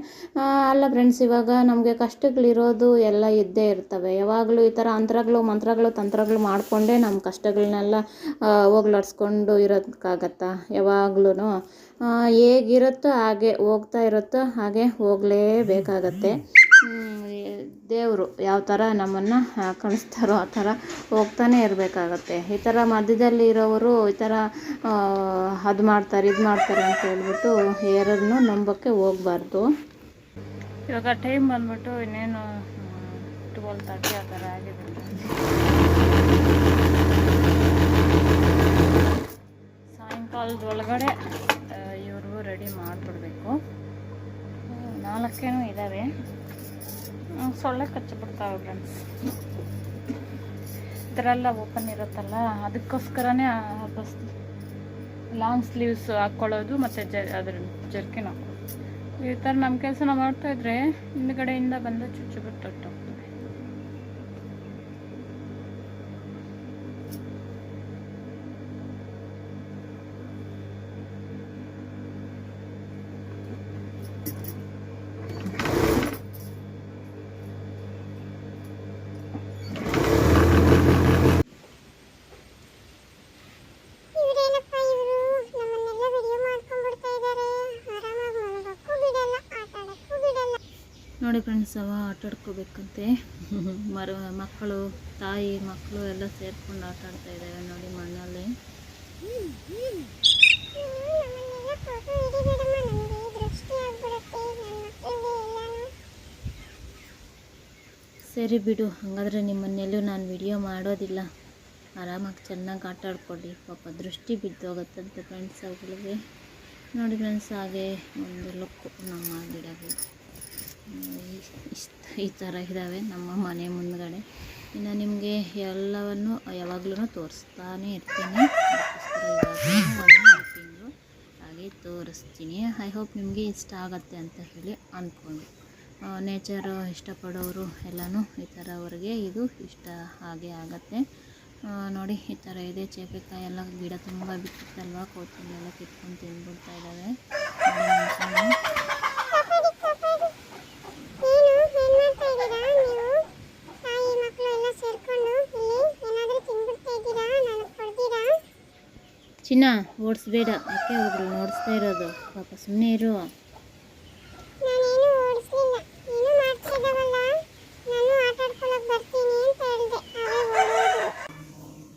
ಅಲ್ಲ ಫ್ರೆಂಡ್ಸ್ ಇವಾಗ ನಮಗೆ ಕಷ್ಟಗಳಿರೋದು ಎಲ್ಲ ಇದ್ದೇ ಇರ್ತವೆ. ಯಾವಾಗಲೂ ಈ ಥರ ಅಂತರಗಳು, ಮಂತ್ರಗಳು, ತಂತ್ರಗಳು ಮಾಡಿಕೊಂಡೇ ನಮ್ಮ ಕಷ್ಟಗಳನ್ನೆಲ್ಲ ಹೋಗ್ಲಾಡ್ಸ್ಕೊಂಡು ಇರೋದಕ್ಕಾಗತ್ತಾ ಯಾವಾಗ್ಲೂ ಹೇಗಿರುತ್ತೋ ಹಾಗೆ ಹೋಗ್ತಾ ಇರುತ್ತೋ ಹಾಗೆ ಹೋಗಲೇಬೇಕಾಗತ್ತೆ. ದೇವರು ಯಾವ ಥರ ನಮ್ಮನ್ನು ಕಳಿಸ್ತಾರೋ ಆ ಥರ ಹೋಗ್ತಾನೆ ಇರಬೇಕಾಗತ್ತೆ. ಈ ಥರ ಮಧ್ಯದಲ್ಲಿ ಇರೋವರು ಈ ಥರ ಅದು ಮಾಡ್ತಾರೆ, ಇದು ಮಾಡ್ತಾರೆ ಅಂತ ಹೇಳ್ಬಿಟ್ಟು ಯಾರನ್ನು ನಂಬೋಕ್ಕೆ ಹೋಗಬಾರ್ದು. ಇವಾಗ ಟೈಮ್ ಬಂದ್ಬಿಟ್ಟು ಇನ್ನೇನು ಟ್ವೆಲ್ ತರ್ಟಿ ಆ ಥರ ಆಗಿದೆ. ಸಾಯಂಕಾಲದ ಒಳಗಡೆ ರೆಡಿ ಮಾಡಿಬಿಡ್ಬೇಕು. ನಾಲ್ಕೇನೂ ಇದ್ದಾವೆ ಸೊಳ್ಳೆ ಕಚ್ಚಿಬಿಡ್ತಾವೆ ಫ್ರೆಂಡ್ಸ್ ಇದರೆಲ್ಲ ಓಪನ್ ಇರುತ್ತಲ್ಲ, ಅದಕ್ಕೋಸ್ಕರನೇ ಬಸ್ ಲಾಂಗ್ ಸ್ಲೀವ್ಸ್ ಹಾಕ್ಕೊಳ್ಳೋದು ಮತ್ತು ಜ, ಅದ್ರ ಜರ್ಕಿನ ಈ ಥರ ನಮ್ಮ ಕೆಲಸ ನಾವು ಮಾಡ್ತಾಯಿದ್ರೆ ಹಿಂದ್ಗಡೆಯಿಂದ ಬಂದು ಚುಚ್ಚು ಬಿಟ್ಟು ನೋಡಿ ಆಟಾಡ್ಕೋಬೇಕಂತೆ. ಮರ, ಮಕ್ಕಳು, ತಾಯಿ, ಮಕ್ಕಳು ಎಲ್ಲ ಸೇರ್ಕೊಂಡು ಆಟ ಆಡ್ತಾ ಇದ್ದಾವೆ ನೋಡಿ ಮಣ್ಣಲ್ಲಿ. ಸರಿ ಬಿಡು, ಹಾಗಾದ್ರೆ ನಿಮ್ಮ ಮನೆಯಲ್ಲೂ ನಾನು ವಿಡಿಯೋ ಮಾಡೋದಿಲ್ಲ. ಆರಾಮಾಗಿ ಚೆನ್ನಾಗಿ ಆಟ ಆಡ್ಕೊಳ್ಳಿ ಪಾಪ ದೃಷ್ಟಿ ಬಿದ್ದೋಗುತ್ತಂತೆ ಫ್ರೆಂಡ್ಸ್ ಅವುಗಳಿಗೆ ನೋಡಿ ಫ್ರೆಂಡ್ಸ್ ಹಾಗೆ ಒಂದು ಲುಕ್ಕು ನಮ್ಮ ಗಿಡಗಳು ಇಷ್ಟ ಈ ಥರ ಇದ್ದಾವೆ ನಮ್ಮ ಮನೆ ಮುಂದುಗಡೆ. ಇನ್ನು ನಿಮಗೆ ಎಲ್ಲವನ್ನು ಯಾವಾಗಲೂ ತೋರಿಸ್ತಾನೆ ಇರ್ತೀನಿ. ಹಾಗೆ ತೋರಿಸ್ತೀನಿ. ಐ ಹೋಪ್ ನಿಮಗೆ ಇಷ್ಟ ಆಗತ್ತೆ ಅಂತ ಹೇಳಿ ಅಂದ್ಕೊಂಡು ನೇಚರು ಇಷ್ಟಪಡೋರು ಎಲ್ಲನೂ ಈ ಥರ ಅವ್ರಿಗೆ ಇದು ಇಷ್ಟ ಹಾಗೆ ಆಗತ್ತೆ. ನೋಡಿ, ಈ ಥರ ಇದೆ. ಚೇಪೆಕಾಯಿ ಎಲ್ಲ ಗಿಡ ತುಂಬ ಬಿಟ್ಟಿತ್ತಲ್ವ? ಕೋತಿಲೆಲ್ಲ ಕಿತ್ಕೊಂಡು ತಿಂದ್ಬಿಡ್ತಾ ಇದ್ದಾವೆ ನೋಡಿ ಮೆಣಸಿನ್ಕಾಯಿ. ಏನು ಏನ್ ಮಾಡ್ತಾ ಇದ್ದೀರಾ ನೀವು ತಾಯಿ ಮಕ್ಕಳು ಎಲ್ಲ ಸೇರ್ಕೊಂಡು ಇಲ್ಲಿ ಏನಾದರೂ ತಿನ್ಬಿಡ್ತಾ ಇದ್ದೀರಾ ನನಗೆ ಕೊಡ್ತೀರಾ ಚಿನ್ನ ಓಡಿಸ್ಬೇಡ. ಯಾಕೆ ಒಬ್ರು ನೋಡಿಸ್ತಾ ಇರೋದು. ಪಾಪ ಸುಮ್ಮನೆ ಇರು.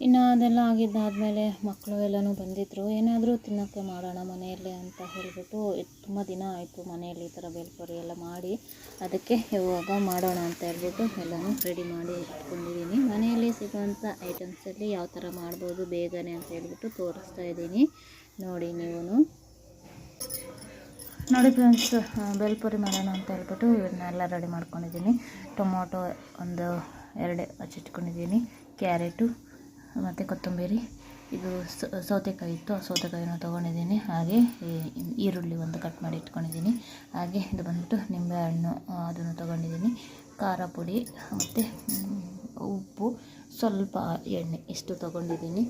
ಇನ್ನು ಅದೆಲ್ಲ ಆಗಿದ್ದಾದಮೇಲೆ ಮಕ್ಕಳು ಎಲ್ಲನೂ ಬಂದಿದ್ರು. ಏನಾದರೂ ತಿನ್ನೋಕ್ಕೆ ಮಾಡೋಣ ಅಂತ ಹೇಳಿಬಿಟ್ಟು ತುಂಬ ದಿನ ಆಯಿತು ಮನೆಯಲ್ಲಿ ಈ ಥರ ಬೇಲ್ಪುರಿ ಎಲ್ಲ ಮಾಡಿ ಅದಕ್ಕೆ ಇವಾಗ ಮಾಡೋಣ ಅಂತ ಹೇಳ್ಬಿಟ್ಟು ಎಲ್ಲನೂ ರೆಡಿ ಮಾಡಿ ಇಟ್ಕೊಂಡಿದ್ದೀನಿ. ಮನೆಯಲ್ಲಿ ಸಿಗುವಂಥ ಐಟಮ್ಸಲ್ಲಿ ಯಾವ ಥರ ಮಾಡ್ಬೋದು, ಬೇಗನೆ ಅಂತ ಹೇಳ್ಬಿಟ್ಟು ತೋರಿಸ್ತಾ ಇದ್ದೀನಿ. ನೋಡಿ ನೀವು ನೋಡಿ ಫ್ರೆಂಡ್ಸ್ ಬೇಲ್ಪುರಿ ಮಾಡೋಣ ಅಂತ ಹೇಳ್ಬಿಟ್ಟು ಇವನ್ನೆಲ್ಲ ರೆಡಿ ಮಾಡ್ಕೊಂಡಿದ್ದೀನಿ. ಟೊಮೊಟೊ ಒಂದು ಎರಡು ಹಚ್ಚಿಟ್ಕೊಂಡಿದ್ದೀನಿ. ಕ್ಯಾರೆಟು, ಮತ್ತು ಕೊತ್ತಂಬರಿ. ಇದು ಸೌತೆಕಾಯಿ ಇತ್ತು. ಆ ಸೌತೆಕಾಯಿನ ತೊಗೊಂಡಿದ್ದೀನಿ. ಹಾಗೆ ಈರುಳ್ಳಿ ಒಂದು ಕಟ್ ಮಾಡಿ ಇಟ್ಕೊಂಡಿದ್ದೀನಿ. ಹಾಗೆ ಇದು ಬಂದುಬಿಟ್ಟು ನಿಂಬೆಹಣ್ಣು ಹಣ್ಣು, ಅದನ್ನು ತೊಗೊಂಡಿದ್ದೀನಿ. ಖಾರ ಪುಡಿ ಮತ್ತು ಉಪ್ಪು ಸ್ವಲ್ಪ ಎಣ್ಣೆ ಇಷ್ಟು ತೊಗೊಂಡಿದ್ದೀನಿ.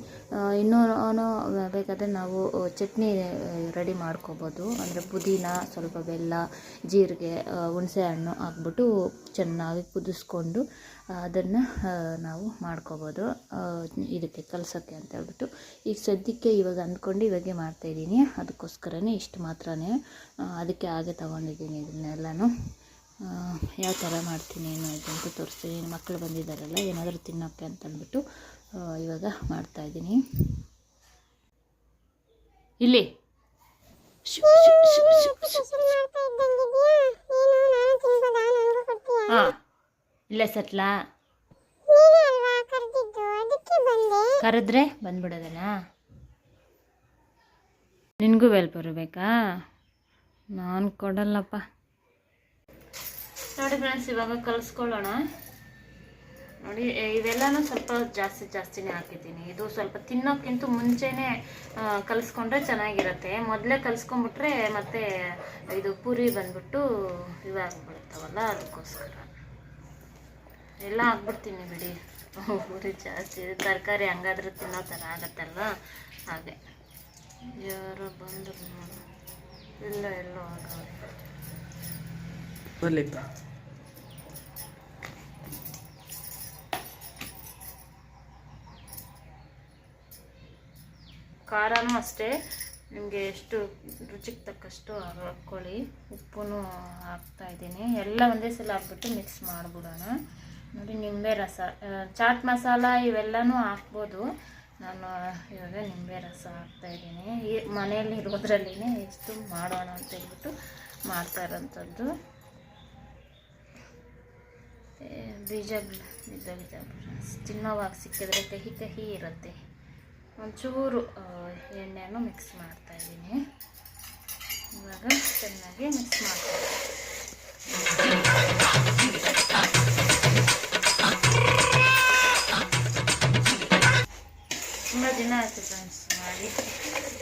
ಇನ್ನೂ ನಾನು ಬೇಕಾದರೆ ನಾವು ಚಟ್ನಿ ರೆಡಿ ಮಾಡ್ಕೋಬೋದು. ಅಂದರೆ ಪುದೀನ, ಸ್ವಲ್ಪ ಬೆಲ್ಲ, ಜೀರಿಗೆ ಹುಣಸೆ ಹಣ್ಣು ಹಾಕ್ಬಿಟ್ಟು ಚೆನ್ನಾಗಿ ಕುದಿಸ್ಕೊಂಡು ಅದನ್ನು ನಾವು ಮಾಡ್ಕೋಬೋದು. ಇದಕ್ಕೆ ಕಲಸೋಕ್ಕೆ ಅಂತ ಹೇಳ್ಬಿಟ್ಟು. ಈಗ ಸದ್ಯಕ್ಕೆ ಇವಾಗ ಅಂದ್ಕೊಂಡು ಇವಾಗೆ ಮಾಡ್ತಾಯಿದ್ದೀನಿ ಅದಕ್ಕೋಸ್ಕರನೇ ಇಷ್ಟು ಮಾತ್ರನೇ ಅದಕ್ಕೆ ಹಾಗೆ ತೊಗೊಂಡಿದ್ದೀನಿ ಇದನ್ನೆಲ್ಲನೂ. ಯಾವ ಥರ ಮಾಡ್ತೀನಿ, ಏನು ಅಂತ ತೋರಿಸ್ತೀನಿ. ಮಕ್ಕಳು ಬಂದಿದ್ದಾರಲ್ಲ, ಏನಾದರೂ ತಿನ್ನೋಕ್ಕೆ ಅಂತಂದ್ಬಿಟ್ಟು ಇವಾಗ ಮಾಡ್ತಾಯಿದ್ದೀನಿ ಇಲ್ಲಿ. ಇಲ್ಲೇ ಅದಕ್ಕೆ ಬಂದೆ ಕರೆದ್ರೆ ಬಂದ್ಬಿಡೋದಲ್ಲ ನಿನಗೂ ವೆಲ್ಪುರಿ ಬರಬೇಕಾ? ನಾನು ಕೊಡಲ್ಲಪ್ಪ. ನೋಡಿ ಫ್ರೆಂಡ್ಸ್ ಇವಾಗ ಕಲಿಸ್ಕೊಳ್ಳೋಣ. ನೋಡಿ ಇವೆಲ್ಲನೂ ಸ್ವಲ್ಪ ಜಾಸ್ತಿ ಜಾಸ್ತಿನೇ ಹಾಕಿದ್ದೀನಿ. ಇದು ಸ್ವಲ್ಪ ತಿನ್ನೋಕ್ಕಿಂತ ಮುಂಚೆನೇ ಕಲಿಸ್ಕೊಂಡ್ರೆ ಚೆನ್ನಾಗಿರುತ್ತೆ. ಮೊದಲೇ ಕಲಿಸ್ಕೊಂಡ್ಬಿಟ್ರೆ ಮತ್ತೆ ಇದು ಪೂರಿ ಬಂದ್ಬಿಟ್ಟು ಇವಾಗ್ಬಿಡ್ತಾವಲ್ಲ ಅದಕ್ಕೋಸ್ಕರ. ಎಲ್ಲ ಹಾಕ್ಬಿಡ್ತೀನಿ ಬಿಡಿ. ಪೂರಿ ಜಾಸ್ತಿ. ತರಕಾರಿ ಹಂಗಾದ್ರೆ ತಿನ್ನೋ ಥರ ಆಗತ್ತಲ್ಲ? ಹಾಗೆ. ಯಾರೋ ಬಂದರು ಇಲ್ಲ, ಎಲ್ಲೋ ಆಗವ್ರೆ ಖಾರನೂ ಅಷ್ಟೇ. ನಿಮಗೆ ಎಷ್ಟು ರುಚಿಗೆ ತಕ್ಕಷ್ಟು ಹಾಕ್ಕೊಳ್ಳಿ ಉಪ್ಪು ಹಾಕ್ತಾ ಇದ್ದೀನಿ. ಎಲ್ಲ ಒಂದೇ ಸಲ ಹಾಕ್ಬಿಟ್ಟು ಮಿಕ್ಸ್ ಮಾಡಿಬಿಡೋಣ. ನೋಡಿ, ನಿಂಬೆ ರಸ. ಚಾಟ್ ಮಸಾಲ ಇವೆಲ್ಲನೂ ಹಾಕ್ಬೋದು. ನಾನು ಇವಾಗ ನಿಂಬೆ ರಸ ಹಾಕ್ತಾ ಇದ್ದೀನಿ. ಈ ಮನೆಯಲ್ಲಿ ಇರೋದ್ರಲ್ಲಿನೇ ಎಷ್ಟು ಮಾಡೋಣ ಅಂತ ಹೇಳ್ಬಿಟ್ಟು ಮಾಡ್ತಾ ಇರೋಂಥದ್ದು. ಬೀಜ ತಿನ್ನೋವಾಗ ಸಿಕ್ಕಿದ್ರೆ ಕಹಿ ಕಹಿ ಇರುತ್ತೆ. ಒಂಚೂರು ಎಣ್ಣೆಯನ್ನು ಮಿಕ್ಸ್ ಮಾಡ್ತಾ ಇದ್ದೀನಿ. ಇವಾಗ ಚೆನ್ನಾಗಿ ಮಿಕ್ಸ್ ಮಾಡ್ತೀನಿ ತುಂಬ ದಿನ ಆಯಿತು ಫ್ರೆಂಡ್ಸ್ ಮಾಡಿ.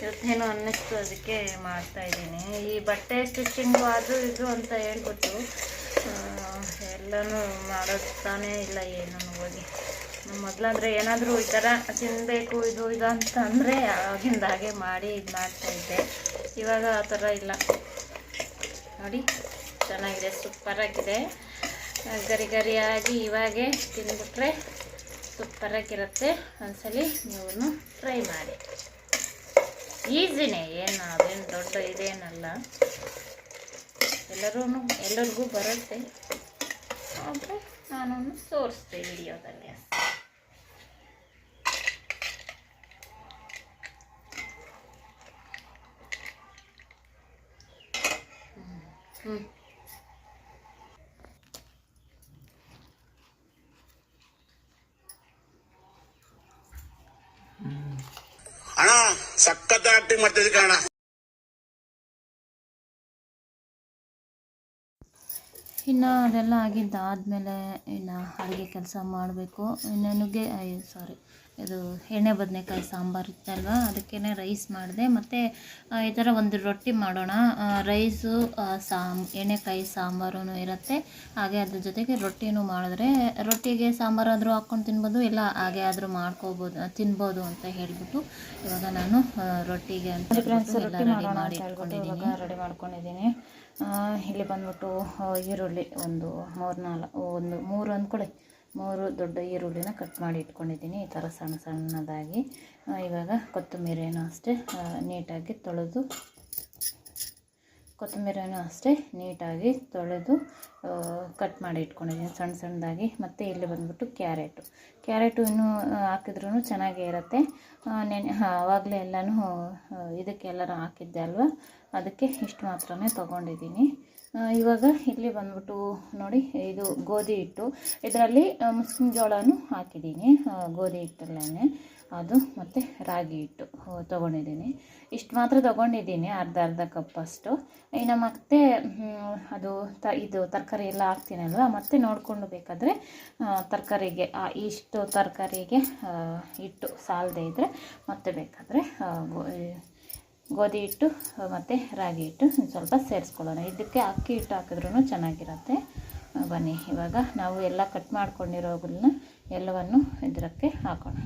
ಇವತ್ತೇನು ಅನ್ನಿಸ್ತು ಅದಕ್ಕೆ ಮಾಡ್ತಾ ಇದ್ದೀನಿ. ಈ ಬಟ್ಟೆ ಸ್ಟಿಚಿಂಗು ಅದು ಇದು ಅಂತ ಹೇಳ್ಬಿಟ್ಟು ಎಲ್ಲನೂ ಮಾಡೋದು ಇಲ್ಲ ಏನೂ ಹೋಗಿ ಮೊದಲಾದ್ರೆ ಏನಾದರೂ ಈ ಥರ ತಿನ್ನಬೇಕು ಇದು ಇದು ಅಂತ ಅಂದರೆ ಆಗಿಂದ ಹಾಗೆ ಮಾಡಿ ಇದು ಮಾಡ್ತಾಯಿದ್ದೆ ಇವಾಗ ಆ ಥರ ಇಲ್ಲ. ನೋಡಿ, ಚೆನ್ನಾಗಿದೆ, ಸೂಪರಾಗಿದೆ. ಗರಿ ಗರಿಯಾಗಿ ಇವಾಗೆ ತಿಂದ್ಬಿಟ್ರೆ ಸೂಪರಾಗಿರುತ್ತೆ. ಒಂದ್ಸಲಿ ನೀವು ಟ್ರೈ ಮಾಡಿ. ಈಸಿನೇ, ಏನು, ಅದೇನು ದೊಡ್ಡ ಇದೇನಲ್ಲ. ಎಲ್ಲರೂ ಎಲ್ಲರಿಗೂ ಬರುತ್ತೆ. ಆದರೆ ನಾನು ತೋರಿಸ್ತೆ ವಿಡಿಯೋದಲ್ಲಿ ಅಷ್ಟೇ ಹ್ಞೂ ಅಣ್ಣ ಸಖತ್ ಆಕ್ಟಿಂಗ್ ಮಾಡ್ತಿದ್ದೆ ಕಣ ಇನ್ನು ಅದೆಲ್ಲ ಆಗಿದ್ದಾದಮೇಲೆ ಇನ್ನು ಅಡುಗೆ ಕೆಲಸ ಮಾಡಬೇಕು. ಇನ್ನು ನುಗ್ಗೆ ಸಾರಿ ಇದು ಎಣ್ಣೆ ಬದನೆಕಾಯಿ ಸಾಂಬಾರು ಇತ್ತಲ್ವ? ಅದಕ್ಕೇ ರೈಸ್ ಮಾಡಿದೆ. ಮತ್ತು ಈ ಥರ ಒಂದು ರೊಟ್ಟಿ ಮಾಡೋಣ. ರೈಸು ಸಾಮ್ ಎಣ್ಣೆಕಾಯಿ ಸಾಂಬಾರು ಇರುತ್ತೆ. ಹಾಗೆ ಅದ್ರ ಜೊತೆಗೆ ರೊಟ್ಟಿನೂ ಮಾಡಿದ್ರೆ ರೊಟ್ಟಿಗೆ ಸಾಂಬಾರಾದರೂ ಹಾಕ್ಕೊಂಡು ತಿನ್ಬೋದು ಇಲ್ಲ ಹಾಗೆ ಆದರೂ ಮಾಡ್ಕೋಬೋದು ತಿನ್ಬೋದು ಅಂತ ಹೇಳಿಬಿಟ್ಟು ಇವಾಗ ನಾನು ರೊಟ್ಟಿಗೆ ಅಂತ ಎಲ್ಲ ರೆಡಿ ಮಾಡಿ ಇಟ್ಕೊಂಡಿದ್ದೀನಿ. ರೆಡಿ ಮಾಡ್ಕೊಂಡಿದ್ದೀನಿ. ಇಲ್ಲಿ ಬಂದ್ಬಿಟ್ಟು ಈರುಳ್ಳಿ ಒಂದು ಮೂರು ನಾಲ್ಕು ಒಂದು ಮೂರು ಅಂದ್ಕೊಳ್ಳಿ ಮೂರು ದೊಡ್ಡ ಈರುಳ್ಳಿನ ಕಟ್ ಮಾಡಿ ಇಟ್ಕೊಂಡಿದ್ದೀನಿ. ಈ ಥರ ಸಣ್ಣ ಸಣ್ಣದಾಗಿ. ಇವಾಗ ಕೊತ್ತಂಬರಿಯನ್ನು ಅಷ್ಟೇ ನೀಟಾಗಿ ತೊಳೆದು, ಕೊತ್ತಂಬರಿಯನ್ನು ಅಷ್ಟೇ ನೀಟಾಗಿ ತೊಳೆದು ಕಟ್ ಮಾಡಿ ಇಟ್ಕೊಂಡಿದ್ದೀನಿ ಸಣ್ಣ ಸಣ್ಣದಾಗಿ. ಮತ್ತು ಇಲ್ಲಿ ಬಂದ್ಬಿಟ್ಟು ಕ್ಯಾರೆಟು. ಕ್ಯಾರೆಟು ಇನ್ನೂ ಹಾಕಿದ್ರೂ ಚೆನ್ನಾಗೇ ಇರುತ್ತೆ. ನೆನೆ ಆವಾಗಲೇ ಎಲ್ಲನೂ ಇದಕ್ಕೆಲ್ಲರೂ ಹಾಕಿದ್ದೆ ಅಲ್ವಾ? ಅದಕ್ಕೆ ಇಷ್ಟು ಮಾತ್ರನೇ ತೊಗೊಂಡಿದ್ದೀನಿ. ಇವಾಗ ಇಲ್ಲಿ ಬಂದ್ಬಿಟ್ಟು ನೋಡಿ, ಇದು ಗೋಧಿ ಹಿಟ್ಟು. ಇದರಲ್ಲಿ ಮುಸ್ಲಿಂ ಜೋಳನೂ ಹಾಕಿದ್ದೀನಿ ಗೋಧಿ ಹಿಟ್ಟಲ್ಲೇ ಅದು ಮತ್ತು ರಾಗಿ ಹಿಟ್ಟು ತೊಗೊಂಡಿದ್ದೀನಿ. ಇಷ್ಟು ಮಾತ್ರ ತೊಗೊಂಡಿದ್ದೀನಿ, ಅರ್ಧ ಅರ್ಧ ಕಪ್ಪಷ್ಟು ಇನ್ನು ಮತ್ತೆ ಅದು ತ, ಇದು ತರಕಾರಿ ಎಲ್ಲ ಹಾಕ್ತೀನಲ್ವ, ಮತ್ತೆ ನೋಡಿಕೊಂಡು ಬೇಕಾದರೆ ತರಕಾರಿಗೆ ಇಷ್ಟು ತರಕಾರಿಗೆ ಹಿಟ್ಟು ಸಾಲದೇ ಇದ್ದರೆ ಮತ್ತೆ ಬೇಕಾದರೆ ಗೋಧಿ ಹಿಟ್ಟು, ಮತ್ತು ರಾಗಿ ಹಿಟ್ಟು ಸ್ವಲ್ಪ ಸೇರಿಸ್ಕೊಳ್ಳೋಣ. ಇದಕ್ಕೆ ಅಕ್ಕಿ ಹಿಟ್ಟು ಹಾಕಿದ್ರೂ ಚೆನ್ನಾಗಿರುತ್ತೆ. ಬನ್ನಿ, ಇವಾಗ ನಾವು ಎಲ್ಲ ಕಟ್ ಮಾಡ್ಕೊಂಡಿರೋಗಳನ್ನ ಎಲ್ಲವನ್ನು ಇದಕ್ಕೆ ಹಾಕೋಣ.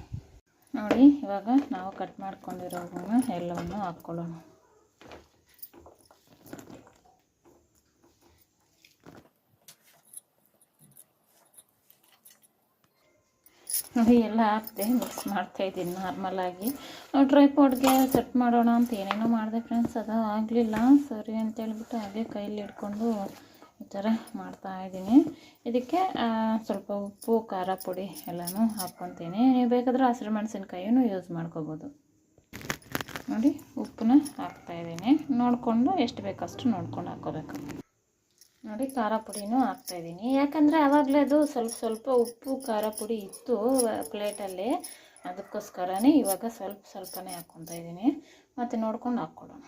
ನೋಡಿ, ಇವಾಗ ನಾವು ಕಟ್ ಮಾಡ್ಕೊಂಡಿರೋದನ್ನ ಎಲ್ಲವನ್ನು ಹಾಕ್ಕೊಳ್ಳೋಣ. ನೋಡಿ, ಎಲ್ಲ ಹಾಕ್ತೆ ಮಿಕ್ಸ್ ಮಾಡ್ತಾ ಇದ್ದೀನಿ ನಾರ್ಮಲಾಗಿ ಡ್ರೈ ಪೌಡ್ಗೆ ಸೆಟ್ ಮಾಡೋಣ ಅಂತ ಏನೇನೋ ಮಾಡಿದೆ ಫ್ರೆಂಡ್ಸ್ ಅದು ಆಗಲಿಲ್ಲ. ಸರಿ ಅಂತ ಹೇಳ್ಬಿಟ್ಟು ಹಾಗೆ ಕೈಲಿ ಹಿಡ್ಕೊಂಡು ಥರ ಮಾಡ್ತಾ ಇದ್ದೀನಿ. ಇದಕ್ಕೆ ಸ್ವಲ್ಪ ಉಪ್ಪು, ಖಾರ ಪುಡಿ ಎಲ್ಲನೂ ಹಾಕ್ಕೊತೀನಿ ನೀವು ಬೇಕಾದರೆ ಹಸಿರು ಮೆಣಸಿನ್ಕಾಯಿನೂ ಯೂಸ್ ಮಾಡ್ಕೋಬೋದು. ನೋಡಿ, ಉಪ್ಪನ್ನ ಹಾಕ್ತಾಯಿದ್ದೀನಿ ನೋಡಿಕೊಂಡು ಎಷ್ಟು ಬೇಕಷ್ಟು ನೋಡ್ಕೊಂಡು ಹಾಕ್ಕೋಬೇಕು ನೋಡಿ, ಖಾರ ಪುಡಿನೂ ಹಾಕ್ತಾಯಿದ್ದೀನಿ ಯಾಕಂದರೆ ಆವಾಗಲೇ ಅದು ಸ್ವಲ್ಪ ಸ್ವಲ್ಪ ಉಪ್ಪು, ಖಾರ ಪುಡಿ ಇತ್ತು ಪ್ಲೇಟಲ್ಲಿ. ಅದಕ್ಕೋಸ್ಕರನೇ ಇವಾಗ ಸ್ವಲ್ಪ ಸ್ವಲ್ಪನೇ ಹಾಕ್ಕೊತಾ ಇದ್ದೀನಿ. ಮತ್ತು ನೋಡ್ಕೊಂಡು ಹಾಕ್ಕೊಡೋಣ.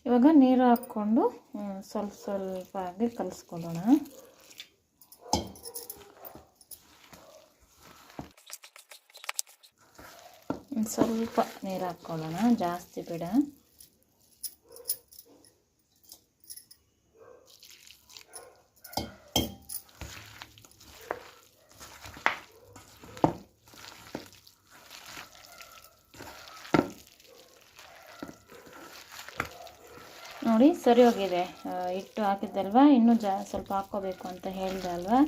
ಇವಾಗ ನೀರು ಹಾಕ್ಕೊಂಡು ಹ್ಮ್, ಸ್ವಲ್ಪ ಸ್ವಲ್ಪ ಆಗಿ ಕಲಿಸ್ಕೊಳ್ಳೋಣ ಒಂದು ಸ್ವಲ್ಪ ನೀರು ಹಾಕ್ಕೊಳ್ಳೋಣ ಜಾಸ್ತಿ ಬೇಡ ನೋಡಿ ಸರಿ ಹೋಗಿದೆ ಹಿಟ್ಟು ಹಾಕಿದ್ದಲ್ವಾ? ಇನ್ನೂ ಜಾ, ಸ್ವಲ್ಪ ಹಾಕ್ಕೋಬೇಕು ಅಂತ ಹೇಳಿದೆ ಅಲ್ವಾ?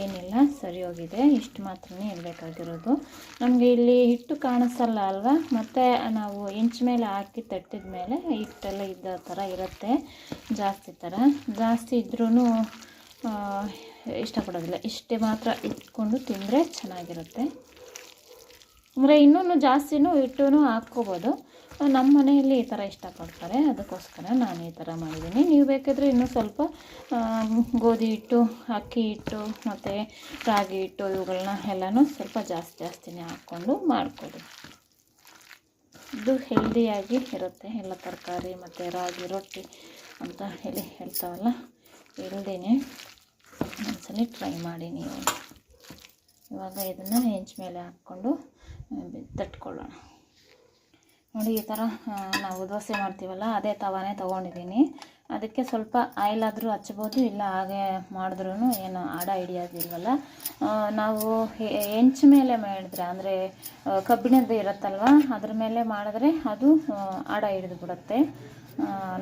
ಏನಿಲ್ಲ ಸರಿ ಹೋಗಿದೆ ಇಷ್ಟು ಮಾತ್ರನೇ ಇರಬೇಕಾಗಿರೋದು ನಮಗೆ ಇಲ್ಲಿ ಹಿಟ್ಟು ಕಾಣಿಸಲ್ಲ ಅಲ್ವಾ? ಮತ್ತು ನಾವು ಇಂಚ್ ಮೇಲೆ ಹಾಕಿ ತಟ್ಟಿದ ಮೇಲೆ ಹಿಟ್ಟೆಲ್ಲ ಇದ್ದ ಥರ ಇರುತ್ತೆ. ಜಾಸ್ತಿ ಥರ. ಜಾಸ್ತಿ ಇದ್ರೂ ಇಷ್ಟಪಡೋದಿಲ್ಲ. ಇಷ್ಟೇ ಮಾತ್ರ ಇಟ್ಕೊಂಡು ತಿಂದರೆ ಚೆನ್ನಾಗಿರುತ್ತೆ. ಅಂದರೆ ಇನ್ನೂ ಜಾಸ್ತಿನೂ ಹಿಟ್ಟು ಹಾಕ್ಕೋಬೋದು. ನಮ್ಮ ಮನೆಯಲ್ಲಿ ಈ ಥರ ಇಷ್ಟಪಡ್ತಾರೆ. ಅದಕ್ಕೋಸ್ಕರ ನಾನು ಈ ಥರ ಮಾಡಿದ್ದೀನಿ. ನೀವು ಬೇಕಾದರೆ ಇನ್ನೂ ಸ್ವಲ್ಪ ಗೋಧಿ ಹಿಟ್ಟು, ಅಕ್ಕಿ ಹಿಟ್ಟು, ಮತ್ತು ರಾಗಿ ಹಿಟ್ಟು ಇವುಗಳನ್ನ ಎಲ್ಲನೂ ಸ್ವಲ್ಪ ಜಾಸ್ತಿ ಜಾಸ್ತಿನೇ ಹಾಕ್ಕೊಂಡು ಮಾಡ್ಕೊಡಿ. ಇದು ಹೆಲ್ದಿಯಾಗಿ ಇರುತ್ತೆ. ಎಲ್ಲ ತರಕಾರಿ ಮತ್ತು ರಾಗಿ, ರೊಟ್ಟಿ ಅಂತ ಹೇಳಿ ಹೇಳ್ತಾವಲ್ಲ, ಹೆಲ್ದಿನೇ. ಒಂದ್ಸಲ ಟ್ರೈ ಮಾಡಿ ನೀವು. ಇವಾಗ ಇದನ್ನು ಹೆಂಚ್ ಮೇಲೆ ಹಾಕ್ಕೊಂಡು ತಟ್ಕೊಳ್ಳೋಣ. ನೋಡಿ, ಈ ಥರ ನಾವು ದೋಸೆ ಮಾಡ್ತೀವಲ್ಲ, ಅದೇ ತವಾನೇ ತೊಗೊಂಡಿದ್ದೀನಿ. ಅದಕ್ಕೆ ಸ್ವಲ್ಪ ಆಯಿಲ್ ಆದರೂ ಹಚ್ಬೋದು, ಇಲ್ಲ ಹಾಗೆ ಮಾಡಿದ್ರೂ ಏನು ಆಡ ಹಿಡಿಯೋದಿಲ್ವಲ್ಲ ನಾವು ಹೆಂಚ್ ಮೇಲೆ ಮಾಡಿದ್ರೆ, ಅಂದರೆ ಕಬ್ಬಿಣದ್ದು ಇರುತ್ತಲ್ವ, ಅದ್ರ ಮೇಲೆ ಮಾಡಿದ್ರೆ ಅದು ಆಡ ಹಿಡಿದು ಬಿಡುತ್ತೆ.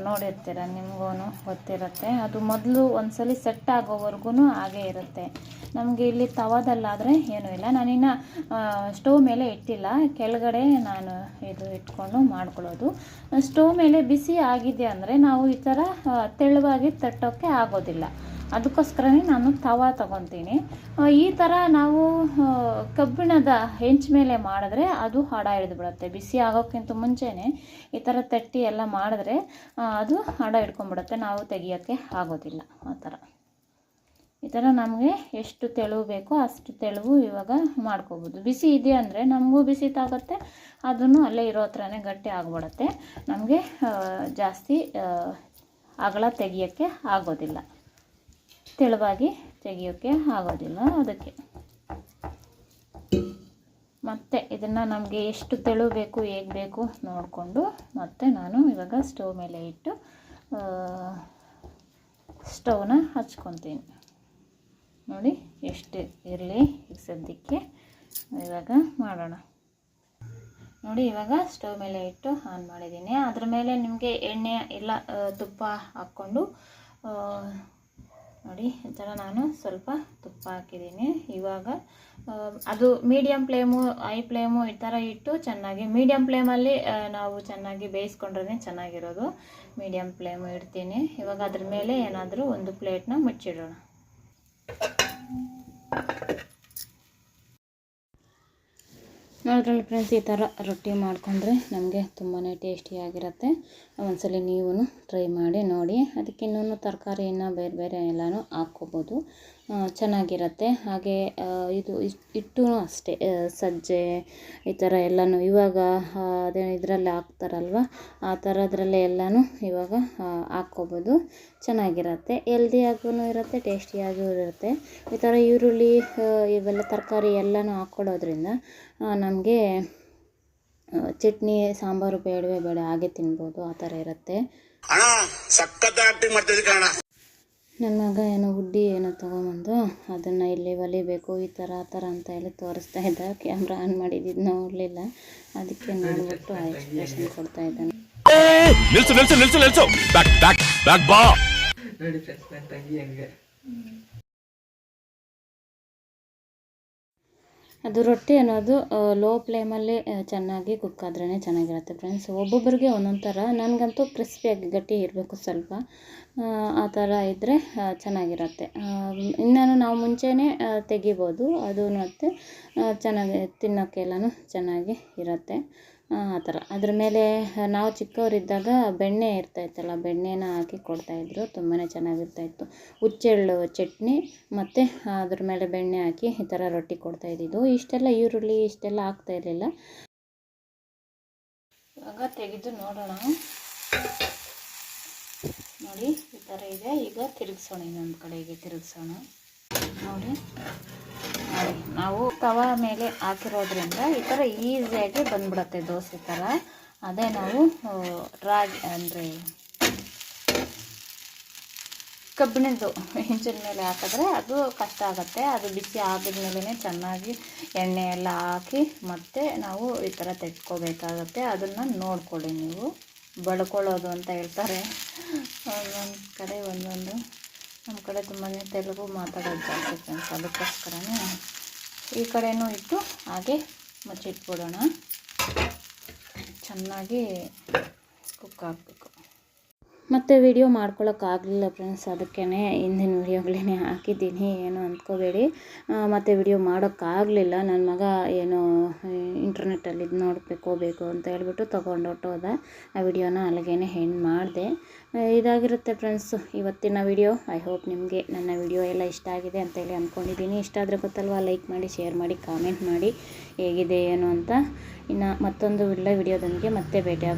ನೋಡಿರ್ತೀರ ನಿಮಗೂ ಗೊತ್ತಿರುತ್ತೆ. ಅದು ಮೊದಲು ಒಂದ್ಸಲಿ ಸೆಟ್ ಆಗೋವರೆಗೂ ಹಾಗೇ ಇರುತ್ತೆ. ನಮಗೆ ಇಲ್ಲಿ ತವದಲ್ಲಾದರೆ ಏನೂ ಇಲ್ಲ. ನಾನಿನ್ನು ಸ್ಟೋವ್ ಮೇಲೆ ಇಟ್ಟಿಲ್ಲ. ಕೆಳಗಡೆ ನಾನು ಇದು ಇಟ್ಕೊಂಡು ಮಾಡ್ಕೊಳ್ಳೋದು. ಸ್ಟೋವ್ ಮೇಲೆ ಬಿಸಿ ಆಗಿದೆ ಅಂದರೆ ನಾವು ಈ ಥರ ತೆಳುವಾಗಿ ತಟ್ಟೋಕ್ಕೆ ಆಗೋದಿಲ್ಲ. ಅದಕ್ಕೋಸ್ಕರನೇ ನಾನು ತವಾ ತಗೊತೀನಿ. ಈ ಥರ ನಾವು ಕಬ್ಬಿಣದ ಹೆಂಚ್ ಮೇಲೆ ಮಾಡಿದ್ರೆ ಅದು ಹಡ ಹಿಡಿದು ಬಿಡುತ್ತೆ. ಬಿಸಿ ಆಗೋಕ್ಕಿಂತ ಮುಂಚೆನೇ ಈ ಥರ ತಟ್ಟಿ ಎಲ್ಲ ಮಾಡಿದ್ರೆ ಅದು ಹಡ ಹಿಡ್ಕೊಂಡ್ಬಿಡುತ್ತೆ. ನಾವು ತೆಗಿಯೋಕ್ಕೆ ಆಗೋದಿಲ್ಲ ಆ ಥರ ಈ ಥರ ನಮಗೆ ಎಷ್ಟು ತೆಳುವು ಬೇಕೋ ಅಷ್ಟು ತೆಳುವು ಇವಾಗ ಮಾಡ್ಕೋಬೋದು. ಬಿಸಿ ಇದೆ ಅಂದರೆ ನಮಗೂ ಬಿಸಿ ತಾಗುತ್ತೆ, ಅದನ್ನು ಅಲ್ಲೇ ಇರೋ ಹತ್ರನೇ ಗಟ್ಟಿ ಆಗಿಬಿಡುತ್ತೆ. ನಮಗೆ ಜಾಸ್ತಿ ಅಗಲ ತೆಗಿಯೋಕ್ಕೆ ಆಗೋದಿಲ್ಲ. ತೆಳುವಾಗಿ ತೆಗಿಯೋಕ್ಕೆ ಆಗೋದಿಲ್ಲ ಅದಕ್ಕೆ. ಮತ್ತೆ ಇದನ್ನು ನಮಗೆ ಎಷ್ಟು ತೆಳು ಬೇಕು ಹೇಗೆ ಬೇಕು ನೋಡಿಕೊಂಡು ಮತ್ತೆ ನಾನು ಇವಾಗ ಸ್ಟವ್ ಮೇಲೆ ಇಟ್ಟು ಸ್ಟವ್ನ ಹಚ್ಕೊತೀನಿ. ನೋಡಿ ಎಷ್ಟು ಇರಲಿ ಸದ್ಯಕ್ಕೆ. ಇವಾಗ ಮಾಡೋಣ. ನೋಡಿ ಇವಾಗ ಸ್ಟವ್ ಮೇಲೆ ಇಟ್ಟು ಆನ್ ಮಾಡಿದ್ದೀನಿ. ಅದ್ರ ಮೇಲೆ ನಿಮಗೆ ಎಣ್ಣೆ ಇಲ್ಲ ತುಪ್ಪ ಹಾಕ್ಕೊಂಡು ನೋಡಿ, ಈ ಥರ ನಾನು ಸ್ವಲ್ಪ ತುಪ್ಪ ಹಾಕಿದ್ದೀನಿ. ಇವಾಗ ಅದು ಮೀಡಿಯಮ್ ಫ್ಲೇಮು ಹೈ ಫ್ಲೇಮು ಈ ಥರ ಇಟ್ಟು ಚೆನ್ನಾಗಿ ಮೀಡಿಯಮ್ ಫ್ಲೇಮಲ್ಲಿ ನಾವು ಚೆನ್ನಾಗಿ ಬೇಯಿಸ್ಕೊಂಡ್ರೆ ಚೆನ್ನಾಗಿರೋದು. ಮೀಡಿಯಮ್ ಫ್ಲೇಮು ಇಡ್ತೀನಿ. ಇವಾಗ ಅದ್ರ ಮೇಲೆ ಏನಾದರೂ ಒಂದು ಪ್ಲೇಟ್ನ ಮುಚ್ಚಿಡೋಣ. ನೋಡಿದ್ರಲ್ಲ ಫ್ರೆಂಡ್ಸ್, ಈ ಥರ ರೊಟ್ಟಿ ಮಾಡಿಕೊಂಡ್ರೆ ನಮಗೆ ತುಂಬಾ ಟೇಸ್ಟಿಯಾಗಿರುತ್ತೆ ಒಂದ್ಸಲ ನೀವು ಟ್ರೈ ಮಾಡಿ ನೋಡಿ. ಅದಕ್ಕೆ ಇನ್ನೂ ತರಕಾರಿಯನ್ನು ಬೇರೆ ಬೇರೆ ಎಲ್ಲನೂ ಹಾಕ್ಕೋಬೋದು. ಚೆನ್ನಾಗಿರುತ್ತೆ. ಹಾಗೆ ಇದು ಇಟ್ಟು ಅಷ್ಟೇ ಸಜ್ಜೆ, ಈ ಥರ ಎಲ್ಲನೂ ಇವಾಗ ಅದೇ ಇದರಲ್ಲಿ ಹಾಕ್ತಾರಲ್ವ, ಆ ಥರದ್ರಲ್ಲೇ ಎಲ್ಲನೂ ಇವಾಗ ಹಾಕ್ಕೋಬೋದು. ಚೆನ್ನಾಗಿರುತ್ತೆ. ಹೆಲ್ದಿಯಾಗೂ ಇರುತ್ತೆ ಟೇಸ್ಟಿಯಾಗೂ ಇರುತ್ತೆ. ಈ ಥರ ಈರುಳ್ಳಿ ಇವೆಲ್ಲ ತರಕಾರಿ ಎಲ್ಲನೂ ಹಾಕ್ಕೊಳ್ಳೋದ್ರಿಂದ ನಮಗೆ ಚಟ್ನಿ ಸಾಂಬಾರು ಬೇಡವೇ ಬೇಡ ಹಾಗೆ ತಿನ್ಬೋದು ಆ ಥರ ಇರುತ್ತೆ. ನನ್ನ ಮಗ ಏನೋ ಹುಡ್ಡಿ ಏನೋ ತೊಗೊಂಬಂದು ಅದನ್ನು ಇಲ್ಲಿ ಒಲಿಬೇಕು ಈ ಥರ ಆ ಥರ ಅಂತ ಹೇಳಿ ತೋರಿಸ್ತಾ ಇದ್ದ. ಕ್ಯಾಮ್ರಾ ಆನ್ ಮಾಡಿದ್ದು ನೋಡಲಿಲ್ಲ. ಅದಕ್ಕೆ ನೋಡಿಬಿಟ್ಟು ಆ ಎಕ್ಸ್ಪ್ರೆಷನ್ ಕೊಡ್ತಾ ಇದ್ದಾನೆ. ನಿಲ್ಸು ನಿಲ್ಸು ನಿಲ್ಸು ನಿಲ್ಸು. ಬ್ಯಾಕ್ ಬ್ಯಾಕ್ ಬ್ಯಾಕ್ ಬಾ. ನೋಡಿ ಫ್ರೆಂಡ್ಸ್ ನನ್ನ ತಂಗಿ ಹಂಗೆ. ಅದು ರೊಟ್ಟಿ ಅನ್ನೋದು ಲೋ ಫ್ಲೇಮಲ್ಲಿ ಚೆನ್ನಾಗಿ ಕುಕ್ ಆದ್ರೇ ಚೆನ್ನಾಗಿರುತ್ತೆ ಫ್ರೆಂಡ್ಸ್ ಒಬ್ಬೊಬ್ಬರಿಗೆ ಒಂದೊಂದು ಥರ ನನಗಂತೂ ಕ್ರಿಸ್ಪಿಯಾಗಿ ಗಟ್ಟಿ ಇರಬೇಕು ಸ್ವಲ್ಪ. ಆ, ಥರ ಇದ್ದರೆ ಚೆನ್ನಾಗಿರುತ್ತೆ. ಇನ್ನೂ ನಾವು ಮುಂಚೆನೇ ಆ, ತೆಗಿಬೋದು. ಅದು ಮತ್ತು ಚೆನ್ನಾಗಿ ತಿನ್ನೋಕ್ಕೆಲ್ಲನೂ ಚೆನ್ನಾಗಿ ಇರುತ್ತೆ. ಆ ಥರ. ಅದ್ರ ಮೇಲೆ ನಾವು ಚಿಕ್ಕವರಿದ್ದಾಗ ಬೆಣ್ಣೆ ಇರ್ತಾಯಿತ್ತಲ್ಲ ಬೆಣ್ಣೆನ ಹಾಕಿ ಕೊಡ್ತಾಯಿದ್ರು ತುಂಬಾ ಚೆನ್ನಾಗಿರ್ತಾಯಿತ್ತು. ಹುಚ್ಚೆಳ್ಳು ಚಟ್ನಿ ಮತ್ತು ಅದ್ರ ಮೇಲೆ ಬೆಣ್ಣೆ ಹಾಕಿ ಈ ಥರ ರೊಟ್ಟಿ ಕೊಡ್ತಾಯಿದ್ದಿದ್ದು ಇಷ್ಟೆಲ್ಲ ಈರುಳ್ಳಿ ಇಷ್ಟೆಲ್ಲ ಹಾಕ್ತಾ ಇರಲಿಲ್ಲ. ಇವಾಗ ತೆಗೆದು ನೋಡೋಣ. ನೋಡಿ, ಈ ಥರ ಇದೆ. ಈಗ ತಿರುಗಿಸೋಣ ಇನ್ನೊಂದು ಕಡೆಗೆ, ತಿರುಗಿಸೋಣ. ನೋಡಿ. ನಾವು ತವ ಮೇಲೆ ಹಾಕಿರೋದ್ರಿಂದ ಈ ಥರ ಈಸಿಯಾಗಿ ಬಂದ್ಬಿಡತ್ತೆ ದೋಸೆ ಥರ. ಅದೇ ನಾವು ರಾಗಿ, ಅಂದರೆ ಕಬ್ಬಿಣದ್ದು ಹೆಂಚಿನ ಮೇಲೆ ಹಾಕಿದ್ರೆ ಅದು ಕಷ್ಟ ಆಗುತ್ತೆ. ಅದು ಬಿಸಿ ಆದಮೇಲೆ ಚೆನ್ನಾಗಿ ಎಣ್ಣೆ ಎಲ್ಲ ಹಾಕಿ ಮತ್ತೆ ನಾವು ಈ ಥರ ತೆಗ್ಕೋಬೇಕಾಗತ್ತೆ ಅದನ್ನು ನೋಡ್ಕೊಳ್ಳಿ ನೀವು. ಬಳ್ಕೊಳ್ಳೋದು ಅಂತ ಹೇಳ್ತಾರೆ. ಒಂದೊಂದು ಕಡೆ ಒಂದೊಂದು. ನಮ್ಮ ಕಡೆ ತುಂಬಾ ತೆಲುಗು ಮಾತಾಡೋದು ಜಾಸ್ತಿ ಫ್ರೆಂಡ್ಸ್ ಅದಕ್ಕೋಸ್ಕರನೇ ಈ ಕಡೆನೂ ಇಟ್ಟು ಹಾಗೆ ಮುಚ್ಚಿಟ್ಬಿಡೋಣ. ಚೆನ್ನಾಗಿ ಕುಕ್ ಆಗಬೇಕು. ಮತ್ತೆ ವಿಡಿಯೋ ಮಾಡ್ಕೊಳ್ಳೋಕ್ಕಾಗಲಿಲ್ಲ ಫ್ರೆಂಡ್ಸ್ ಅದಕ್ಕೇ ಹಿಂದಿನ ವಿಡಿಯೋಗಳೇ ಹಾಕಿದ್ದೀನಿ. ಏನು ಅಂದ್ಕೋಬೇಡಿ. ಮತ್ತು ವಿಡಿಯೋ ಮಾಡೋಕ್ಕಾಗಲಿಲ್ಲ. ನನ್ನ ಮಗ ಏನೋ ಇಂಟರ್ನೆಟ್ಟಲ್ಲಿ ಇದು ನೋಡಬೇಕು ಬೇಕು ಅಂತ ಹೇಳ್ಬಿಟ್ಟು ತೊಗೊಂಡೊಟ್ಟೋದ ಆ ವಿಡಿಯೋನ ಅಲ್ಲಿಗೇನೆ ಹೆಣ್ ಮಾಡಿದೆ. ಇದಾಗಿರುತ್ತೆ ಫ್ರೆಂಡ್ಸ್ ಇವತ್ತಿನ ವಿಡಿಯೋ ಐ ಹೋಪ್ ನಿಮಗೆ ನನ್ನ ವಿಡಿಯೋ ಎಲ್ಲ ಇಷ್ಟ ಆಗಿದೆ ಅಂತೇಳಿ ಅಂದ್ಕೊಂಡಿದ್ದೀನಿ ಇಷ್ಟ ಆದರೆ ಗೊತ್ತಲ್ವಾ ಲೈಕ್ ಮಾಡಿ ಶೇರ್ ಮಾಡಿ ಕಾಮೆಂಟ್ ಮಾಡಿ. ಹೇಗಿದೆ, ಏನು ಅಂತ. ಇನ್ನು ಮತ್ತೊಂದು ಒಳ್ಳೆ ವಿಡಿಯೋದೊಂದಿಗೆ ಮತ್ತೆ ಭೇಟಿಯಾಗ